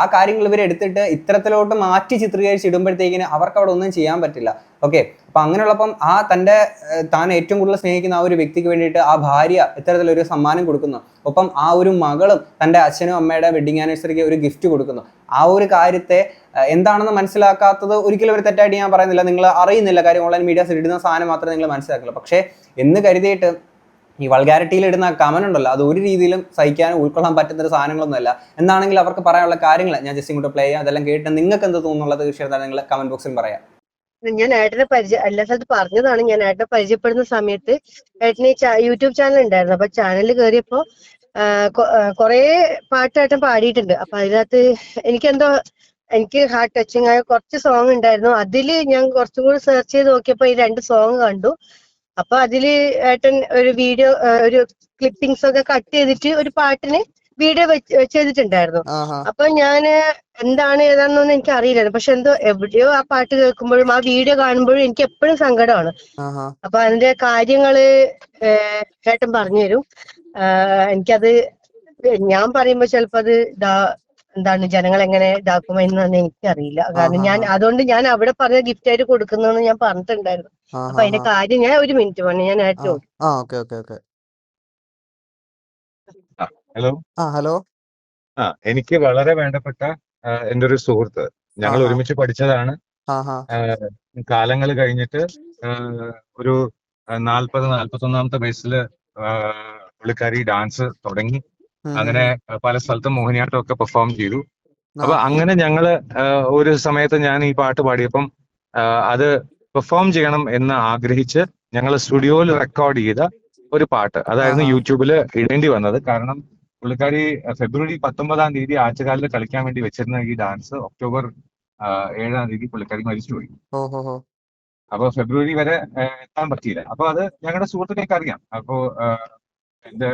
ആ കാര്യങ്ങൾ ഇവർ എടുത്തിട്ട് ഇത്തരത്തിലോട്ട് മാറ്റി ചിത്രീകരിച്ചിടുമ്പോഴത്തേക്കിന് അവർക്ക് അവിടെ ഒന്നും ചെയ്യാൻ പറ്റില്ല. ഓക്കെ അപ്പൊ അങ്ങനെയുള്ളപ്പം ആ തന്റെ താൻ ഏറ്റവും കൂടുതൽ സ്നേഹിക്കുന്ന ആ ഒരു വ്യക്തിക്ക് വേണ്ടിയിട്ട് ആ ഭാര്യ ഇത്തരത്തിലൊരു സമ്മാനം കൊടുക്കുന്നു. ഒപ്പം ആ ഒരു മകളും തന്റെ അച്ഛനും അമ്മയുടെ വെഡിങ് ആനിവേഴ്സറിക്ക് ഒരു ഗിഫ്റ്റ് കൊടുക്കുന്നു. ആ ഒരു കാര്യത്തെ എന്താണെന്ന് മനസ്സിലാക്കാത്തത് ഒരിക്കലും ഒരു തെറ്റായിട്ട് ഞാൻ പറയുന്നില്ല. നിങ്ങൾ അറിയുന്നില്ല. കാര്യം ഓൺലൈൻ മീഡിയാസിൽ ഇടുന്ന സാധനം മാത്രമേ നിങ്ങൾ മനസ്സിലാക്കുള്ളൂ. പക്ഷേ എന്ന് കരുതിയിട്ട് ഈ വൾഗാരിറ്റിയിൽ ഇടുന്ന കമന്റ് ഉണ്ടല്ലോ അത് ഒരു രീതിയിലും സഹിക്കാൻ ഉൾക്കൊള്ളാൻ പറ്റുന്ന ഒരു സാധനങ്ങളൊന്നുമല്ല. എന്താണെങ്കിൽ അവർക്ക് പറയാനുള്ള കാര്യങ്ങൾ ഞാൻ ജസ്റ്റ് ഇങ്ങോട്ട് പ്ലേ ചെയ്യാം അതെല്ലാം കേട്ട് നിങ്ങൾക്ക് എന്ത് തോന്നുന്നുള്ളത് തീർച്ചയായിട്ടും നിങ്ങൾ കമന്റ് ബോക്സിൽ പറയാം. ഞാൻ ഏട്ടനെ പരിചയ എല്ലാ സ്ഥലത്ത് പറഞ്ഞതാണ് ഞാൻ ഏട്ടനെ പരിചയപ്പെടുന്ന സമയത്ത് ഏട്ടന് യൂട്യൂബ് ചാനൽ ഉണ്ടായിരുന്നു. അപ്പൊ ചാനലിൽ കയറിയപ്പോ കൊറേ പാട്ട് പാടിയിട്ടുണ്ട്. അപ്പൊ അതിനകത്ത് എനിക്കെന്തോ എനിക്ക് ഹാർട്ട് ടച്ചിങ് ആയ കുറച്ച് സോങ് ഉണ്ടായിരുന്നു. അതിൽ ഞാൻ കുറച്ചും കൂടി സെർച്ച് ചെയ്ത് നോക്കിയപ്പോ ഈ രണ്ട് സോങ് കണ്ടു. അപ്പൊ അതിൽ ഏട്ടൻ ഒരു വീഡിയോ ഒരു ക്ലിപ്പിംഗ്സ് ഒക്കെ കട്ട് ചെയ്തിട്ട് ഒരു പാട്ടിന് വീഡിയോ ചെയ്തിട്ടുണ്ടായിരുന്നു. അപ്പൊ ഞാൻ എന്താണ് ഏതാണെന്നൊന്നും എനിക്ക് അറിയില്ലായിരുന്നു പക്ഷെ എന്തോ എവിടെയോ ആ പാട്ട് കേൾക്കുമ്പോഴും ആ വീഡിയോ കാണുമ്പോഴും എനിക്ക് എപ്പോഴും സങ്കടമാണ്. അപ്പൊ അതിന്റെ കാര്യങ്ങൾ ഏട്ടൻ പറഞ്ഞു തരും എനിക്കത് ഞാൻ പറയുമ്പോ ചിലപ്പോ അത് ഇതാ എന്താണ് ജനങ്ങൾ എങ്ങനെ ഇതാക്കുമെന്നൊന്നും എനിക്കറിയില്ല. കാരണം ഞാൻ അതുകൊണ്ട് ഞാൻ അവിടെ പറഞ്ഞ ഗിഫ്റ്റ് ആയിട്ട് കൊടുക്കുന്നെന്ന് ഞാൻ പറഞ്ഞിട്ടുണ്ടായിരുന്നു. അപ്പൊ അതിന്റെ കാര്യം ഞാൻ ഒരു മിനിറ്റ് പറഞ്ഞു. ഞാൻ ഏറ്റവും ആ ഓക്കെ ഓക്കെ ഓക്കെ. ഹലോ? ആ ഹലോ? ആ എനിക്ക് വളരെ വേണ്ടപ്പെട്ട എന്റെ എന്റെ ഒരു സുഹൃത്ത്. ഞങ്ങൾ ഒരുമിച്ച് പഠിച്ചതാണ്. കാലങ്ങൾ കഴിഞ്ഞിട്ട് ഒരു നാൽപ്പത് നാൽപ്പത്തി ഒന്നാമത്തെ വയസ്സിൽ പുള്ളിക്കാരി ഡാൻസ് തുടങ്ങി. അങ്ങനെ പല സ്ഥലത്തും മോഹിനിയാട്ടം ഒക്കെ പെർഫോം ചെയ്തു. അപ്പൊ അങ്ങനെ ഞങ്ങൾ ഒരു സമയത്ത് ഞാൻ ഈ പാട്ട് പാടിയപ്പം അത് പെർഫോം ചെയ്യണം എന്ന് ആഗ്രഹിച്ച് ഞങ്ങൾ സ്റ്റുഡിയോയിൽ റെക്കോർഡ് ചെയ്ത ഒരു പാട്ട് അതായിരുന്നു യൂട്യൂബിൽ ഇടേണ്ടി വന്നത്. കാരണം പുള്ളിക്കാരി ഫെബ്രുവരി പത്തൊമ്പതാം തീയതി ആഴ്ചകാലിൽ കളിക്കാൻ വേണ്ടി വെച്ചിരുന്ന ഈ ഡാൻസ് ഒക്ടോബർ ഏഴാം തീയതി പുള്ളിക്കാരി മരിച്ചുപോയി. അപ്പൊ ഫെബ്രുവരി വരെ എത്താൻ പറ്റിയില്ല. അപ്പൊ അത് ഞങ്ങളുടെ സുഹൃത്തുക്കൾക്ക് അറിയാം അപ്പോ എന്റെ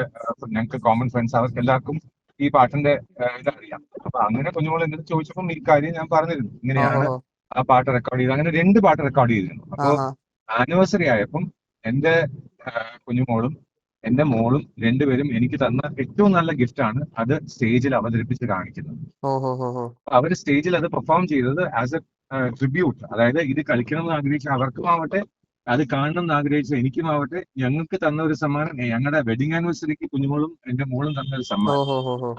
ഞങ്ങൾക്ക് കോമൺ ഫ്രണ്ട്സ് അവർക്ക് എല്ലാവർക്കും ഈ പാട്ടിന്റെ ഇതറിയാം. അപ്പൊ അങ്ങനെ കുഞ്ഞുമോൾ എന്നിട്ട് ചോദിച്ചപ്പോൾ ഈ കാര്യം ഞാൻ പറഞ്ഞിരുന്നു. ഇങ്ങനെയാണ് ആ പാട്ട് റെക്കോർഡ് ചെയ്തത്. അങ്ങനെ രണ്ട് പാട്ട് റെക്കോർഡ് ചെയ്തിരുന്നു. അപ്പൊ ആനിവേഴ്സറി ആയപ്പം എന്റെ കുഞ്ഞുമോളും എന്റെ മോളും രണ്ടുപേരും എനിക്ക് തന്ന ഏറ്റവും നല്ല ഗിഫ്റ്റ് ആണ് അത് സ്റ്റേജിൽ അവതരിപ്പിച്ച് കാണിക്കുന്നത്. അവർ സ്റ്റേജിൽ അത് പെർഫോം ചെയ്തത് ആസ് എ ട്രിബ്യൂട്ട് അതായത് ഇത് കളിക്കണം എന്ന് ആഗ്രഹിച്ച അവർക്കും ആവട്ടെ അത് കാണണം എന്ന് ആഗ്രഹിച്ച എനിക്കും ആവട്ടെ ഞങ്ങൾക്ക് തന്ന ഒരു സമ്മാനം ഞങ്ങളുടെ വെഡിങ് ആനിവേഴ്സറിക്ക് കുഞ്ഞുമോളും എന്റെ മോളും തന്ന ഒരു സമ്മാനം.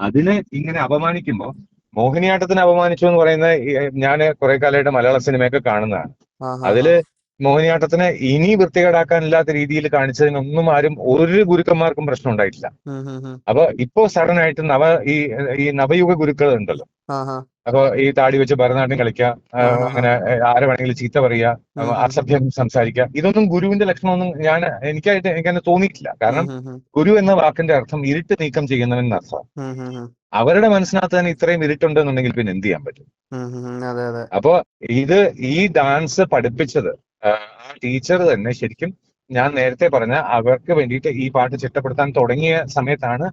അതിനെ ഇങ്ങനെ അപമാനിക്കുമ്പോ മോഹിനിയാട്ടത്തിന് അപമാനിച്ചു എന്ന് പറയുന്ന ഞാൻ കുറെ കാലമായിട്ട് മലയാള സിനിമയൊക്കെ കാണുന്നതാണ്. അതിൽ മോഹിനിയാട്ടത്തിനെ ഇനി വൃത്തികേടാക്കാനില്ലാത്ത രീതിയിൽ കാണിച്ചതിനൊന്നും ആരും ഒരു ഗുരുക്കന്മാർക്കും പ്രശ്നം ഉണ്ടായിട്ടില്ല. അപ്പൊ ഇപ്പോ സഡൻ ആയിട്ട് നവ ഈ ഈ നവയുഗ ഗുരുക്കൾ ഉണ്ടല്ലോ. അപ്പൊ ഈ താടി വെച്ച് ഭരതനാട്യം കളിക്കുക അങ്ങനെ ആരെ വേണമെങ്കിലും ചീത്ത പറയുക. അസഭ്യം സംസാരിക്കുക. ഇതൊന്നും ഗുരുവിന്റെ ലക്ഷണമൊന്നും ഞാൻ എനിക്കായിട്ട് എനിക്കങ്ങനെ തോന്നിയിട്ടില്ല. കാരണം. ഗുരു എന്ന വാക്കിന്റെ അർത്ഥം ഇരുട്ട് നീക്കം ചെയ്യുന്നവൻ ഉം. അവരുടെ മനസ്സിനകത്ത് തന്നെ ഇത്രയും ഇരുട്ടുണ്ടെന്നുണ്ടെങ്കിൽ പിന്നെ എന്ത് ചെയ്യാൻ പറ്റും? അപ്പൊ ഇത് ഈ ഡാൻസ് പഠിപ്പിച്ചത് ആ ടീച്ചർ തന്നെ ശരിക്കും ഞാൻ നേരത്തെ പറഞ്ഞ അവർക്ക് വേണ്ടിയിട്ട് ഈ പാട്ട് ചിട്ടപ്പെടുത്താൻ തുടങ്ങിയ സമയത്താണ്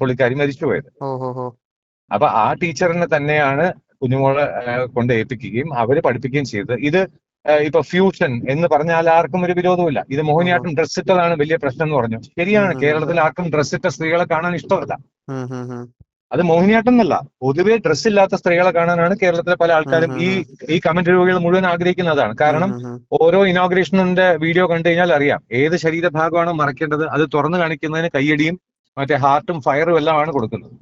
പുള്ളിക്കാരി മരിച്ചുപോയത്. അപ്പൊ ആ ടീച്ചറിനെ തന്നെയാണ് കുഞ്ഞുമോളെ കൊണ്ട് ഏൽപ്പിക്കുകയും അവർ പഠിപ്പിക്കുകയും ചെയ്തത്. ഇത് ഇപ്പൊ ഫ്യൂഷൻ എന്ന് പറഞ്ഞാൽ ആർക്കും ഒരു വിരോധമില്ല ഇത് മോഹിനിയാട്ടം ഡ്രസ് ഇട്ടതാണ് വലിയ പ്രശ്നം എന്ന് പറഞ്ഞു. ശരിയാണ് കേരളത്തിൽ ആർക്കും ഡ്രസ് ഇട്ട സ്ത്രീകളെ കാണാൻ ഇഷ്ടമല്ല. അത് മോഹിനിയാട്ടം എന്നല്ല. പൊതുവെ ഡ്രസ് ഇല്ലാത്ത സ്ത്രീകളെ കാണാനാണ് കേരളത്തിലെ പല ആൾക്കാരും ഈ ഈ കമന്റ് രോഗികൾ മുഴുവൻ ആഗ്രഹിക്കുന്നതാണ്. കാരണം. ഓരോ ഇനോഗ്രേഷനിന്റെ വീഡിയോ കണ്ടു കഴിഞ്ഞാൽ അറിയാം. ഏത് ശരീരഭാഗമാണോ മറയ്ക്കേണ്ടത് അത് തുറന്നു കാണിക്കുന്നതിന് കയ്യടിയും മറ്റേ ഹാർട്ടും ഫയറും എല്ലാമാണ് കൊടുക്കുന്നത്.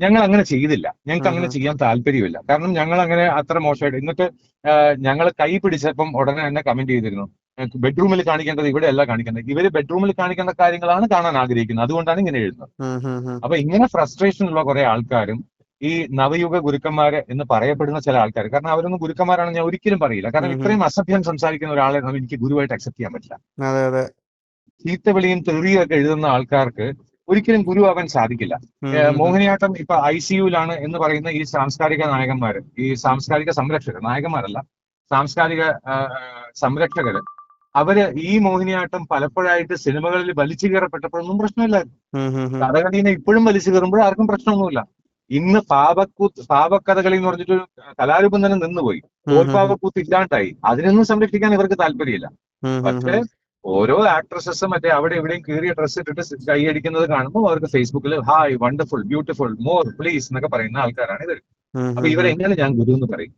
ഞങ്ങൾ അങ്ങനെ ചെയ്തില്ല. ഞങ്ങൾക്ക് അങ്ങനെ ചെയ്യാൻ താല്പര്യമില്ല. കാരണം ഞങ്ങൾ അങ്ങനെ അത്ര മോശമായിട്ട് എന്നിട്ട് ഞങ്ങൾ കൈ പിടിച്ചപ്പം ഉടനെ തന്നെ കമന്റ് ചെയ്തിരുന്നു. ബെഡ്റൂമിൽ കാണിക്കേണ്ടത് ഇവിടെ അല്ല കാണിക്കേണ്ടത്. ഇവർ ബെഡ്റൂമിൽ കാണിക്കേണ്ട കാര്യങ്ങളാണ് കാണാൻ ആഗ്രഹിക്കുന്നത്. അതുകൊണ്ടാണ് ഇങ്ങനെ എഴുതുന്നത്. അപ്പൊ ഇങ്ങനെ ഫ്രസ്ട്രേഷൻ ഉള്ള കുറെ ആൾക്കാരും ഈ നവയുഗ ഗുരുക്കന്മാര് എന്ന് പറയപ്പെടുന്ന ചില ആൾക്കാർ കാരണം അവരൊന്നും ഗുരുക്കന്മാരാണ് ഞാൻ ഒരിക്കലും പറയില്ല. കാരണം ഇത്രയും അസഭ്യം സംസാരിക്കുന്ന ഒരാളെ എനിക്ക് ഗുരുവായിട്ട് അക്സെപ്റ്റ് ചെയ്യാൻ പറ്റില്ല. ചീത്തവിളിയും തെറിയും ഒക്കെ എഴുതുന്ന ആൾക്കാർക്ക് ഒരിക്കലും ഗുരു ആവാൻ സാധിക്കില്ല. മോഹിനിയാട്ടം ഇപ്പൊ ഐ സിയുലാണ് എന്ന് പറയുന്ന ഈ സാംസ്കാരിക നായകന്മാര് ഈ സാംസ്കാരിക സംരക്ഷകർ നായകന്മാരല്ല സാംസ്കാരിക സംരക്ഷകര് അവർ ഈ മോഹിനിയാട്ടം പലപ്പോഴായിട്ട് സിനിമകളിൽ വലിച്ചു കയറപ്പെട്ടപ്പോഴൊന്നും പ്രശ്നമില്ലായിരുന്നു. കഥകളിനെ ഇപ്പോഴും വലിച്ചു കയറുമ്പോൾ ആർക്കും പ്രശ്നമൊന്നുമില്ല. ഇന്ന് പാപക്കൂത്ത് പാപക്കഥകളി എന്ന് പറഞ്ഞിട്ട് ഒരു കലാരൂപം തന്നെ നിന്നുപോയി. ഉം, ഇല്ലാണ്ടായി. അതിനൊന്നും സംരക്ഷിക്കാൻ ഇവർക്ക് താല്പര്യമില്ല. പക്ഷേ. ഓരോ ആക്ട്രസസും മറ്റേ അവിടെ എവിടെയും കീറിയ ഡ്രസ്സ് ഇട്ടിട്ട് കൈയടിക്കുന്നത് കാണുമ്പോൾ അവർക്ക് ഫേസ്ബുക്കിൽ hi wonderful beautiful more please എന്നൊക്കെ പറയുന്ന ആൾക്കാരാണ് ഇവർ അപ്പൊ. ഇവരെങ്ങനെ ഞാൻ ഗുരു എന്ന് പറയും?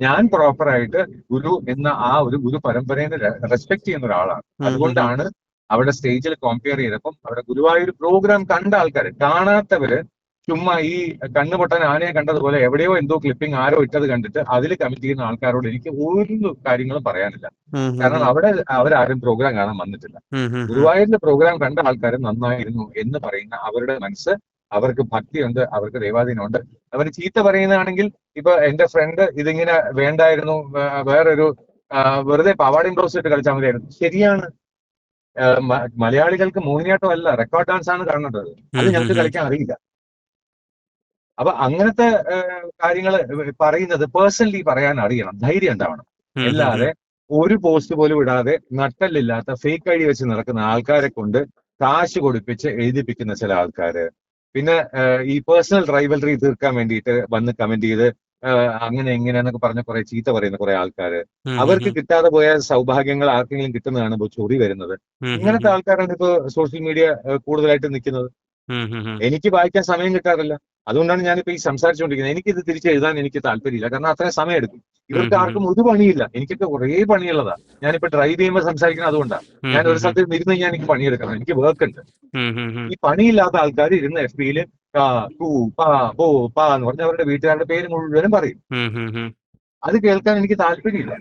ഞാൻ പ്രോപ്പർ ആയിട്ട് ഗുരു എന്ന ആ ഒരു ഗുരു പരമ്പരയെ റെസ്പെക്ട് ചെയ്യുന്ന ഒരാളാണ്. അതുകൊണ്ടാണ് അവിടെ സ്റ്റേജിൽ കോമ്പയർ ചെയ്തപ്പം അവിടെ ഗുരുവായൂർ പ്രോഗ്രാം കണ്ട ആൾക്കാർ കാണാത്തവര് ചുമ്മാ ഈ കണ്ണുപൊട്ടാൻ ആനയെ കണ്ടതുപോലെ എവിടെയോ എന്തോ ക്ലിപ്പിംഗ് ആരോ ഇട്ടത് കണ്ടിട്ട് അതിൽ കമ്മിറ്റ് ചെയ്യുന്ന ആൾക്കാരോട് എനിക്ക് ഒരു കാര്യങ്ങളും പറയാനില്ല. കാരണം. അവിടെ അവരാരും പ്രോഗ്രാം കാണാൻ വന്നിട്ടില്ല. ഗുരുവായൂരിലെ പ്രോഗ്രാം കണ്ട ആൾക്കാർ നന്നായിരുന്നു എന്ന് പറയുന്ന അവരുടെ മനസ്സ് അവർക്ക് ഭക്തിയുണ്ട് അവർക്ക് ദൈവാധീനമുണ്ട്. അവർ ചീത്ത പറയുന്നതാണെങ്കിൽ ഇപ്പൊ എന്റെ ഫ്രണ്ട് ഇതിങ്ങനെ വേണ്ടായിരുന്നു വേറൊരു വെറുതെ പവാടിയും ബ്ലൗസ് ഇട്ട് കളിച്ചാൽ മതിയായിരുന്നു. ശരിയാണ്. മലയാളികൾക്ക് മോഹിനിയാട്ടം അല്ല റെക്കോർഡ് ഡാൻസ് ആണ് കാണേണ്ടത്. അത് ഞങ്ങൾക്ക്. കളിക്കാൻ അറിയില്ല. അപ്പൊ അങ്ങനത്തെ കാര്യങ്ങൾ പറയുന്നത് പേഴ്സണലി പറയാൻ അറിയണം. ധൈര്യം ഉണ്ടാവണം. അല്ലാതെ ഒരു പോസ്റ്റ് പോലും ഇടാതെ നട്ടല്ലില്ലാത്ത ഫേക്ക് ഐ ഡി വെച്ച് നടക്കുന്ന ആൾക്കാരെ കൊണ്ട് കാശ് കൊടുപ്പിച്ച് എഴുതിപ്പിക്കുന്ന ചില ആൾക്കാര്. പിന്നെ ഈ പേഴ്സണൽ റൈവലറി തീർക്കാൻ വേണ്ടിയിട്ട് വന്ന് കമന്റ് ചെയ്ത് അങ്ങനെ എങ്ങനെയാന്നൊക്കെ പറഞ്ഞ കുറെ ചീത്ത പറയുന്ന കുറെ ആൾക്കാര്. അവർക്ക് കിട്ടാതെ പോയ സൗഭാഗ്യങ്ങൾ ആർക്കെങ്കിലും കിട്ടുന്നതാണ് ഇപ്പോൾ ചൊറി വരുന്നത്. ഇങ്ങനത്തെ ആൾക്കാരാണ് ഇപ്പൊ സോഷ്യൽ മീഡിയ കൂടുതലായിട്ട് നിൽക്കുന്നത്. എനിക്ക് വായിക്കാൻ സമയം കിട്ടാറില്ല. അതുകൊണ്ടാണ് ഞാനിപ്പോ ഈ സംസാരിച്ചുകൊണ്ടിരിക്കുന്നത്. എനിക്ക് ഇത് തിരിച്ച് എഴുതാൻ എനിക്ക് താല്പര്യമില്ല. കാരണം അത്രയും സമയം എടുക്കും. ഇവർക്ക് ആർക്കും ഒരു പണിയില്ല. എനിക്കൊക്കെ കുറേ പണിയുള്ളതാ. ഞാനിപ്പോ ഡ്രൈവ് ചെയ്യുമ്പോൾ സംസാരിക്കുന്നത് അതുകൊണ്ടാണ് ഞാൻ ഒരു സ്ഥലത്ത് ഇരുന്ന് ഞാൻ എനിക്ക് പണിയെടുക്കണം. എനിക്ക് വർക്ക് ഉണ്ട്. ഈ പണിയില്ലാത്ത ആൾക്കാർ ഇരുന്ന് എഫ് ബിയിൽ പാ പോ പാ എന്ന് പറഞ്ഞ അവരുടെ വീട്ടുകാരുടെ പേര് മുഴുവനും പറയും. അത് കേൾക്കാൻ എനിക്ക് താല്പര്യമില്ല.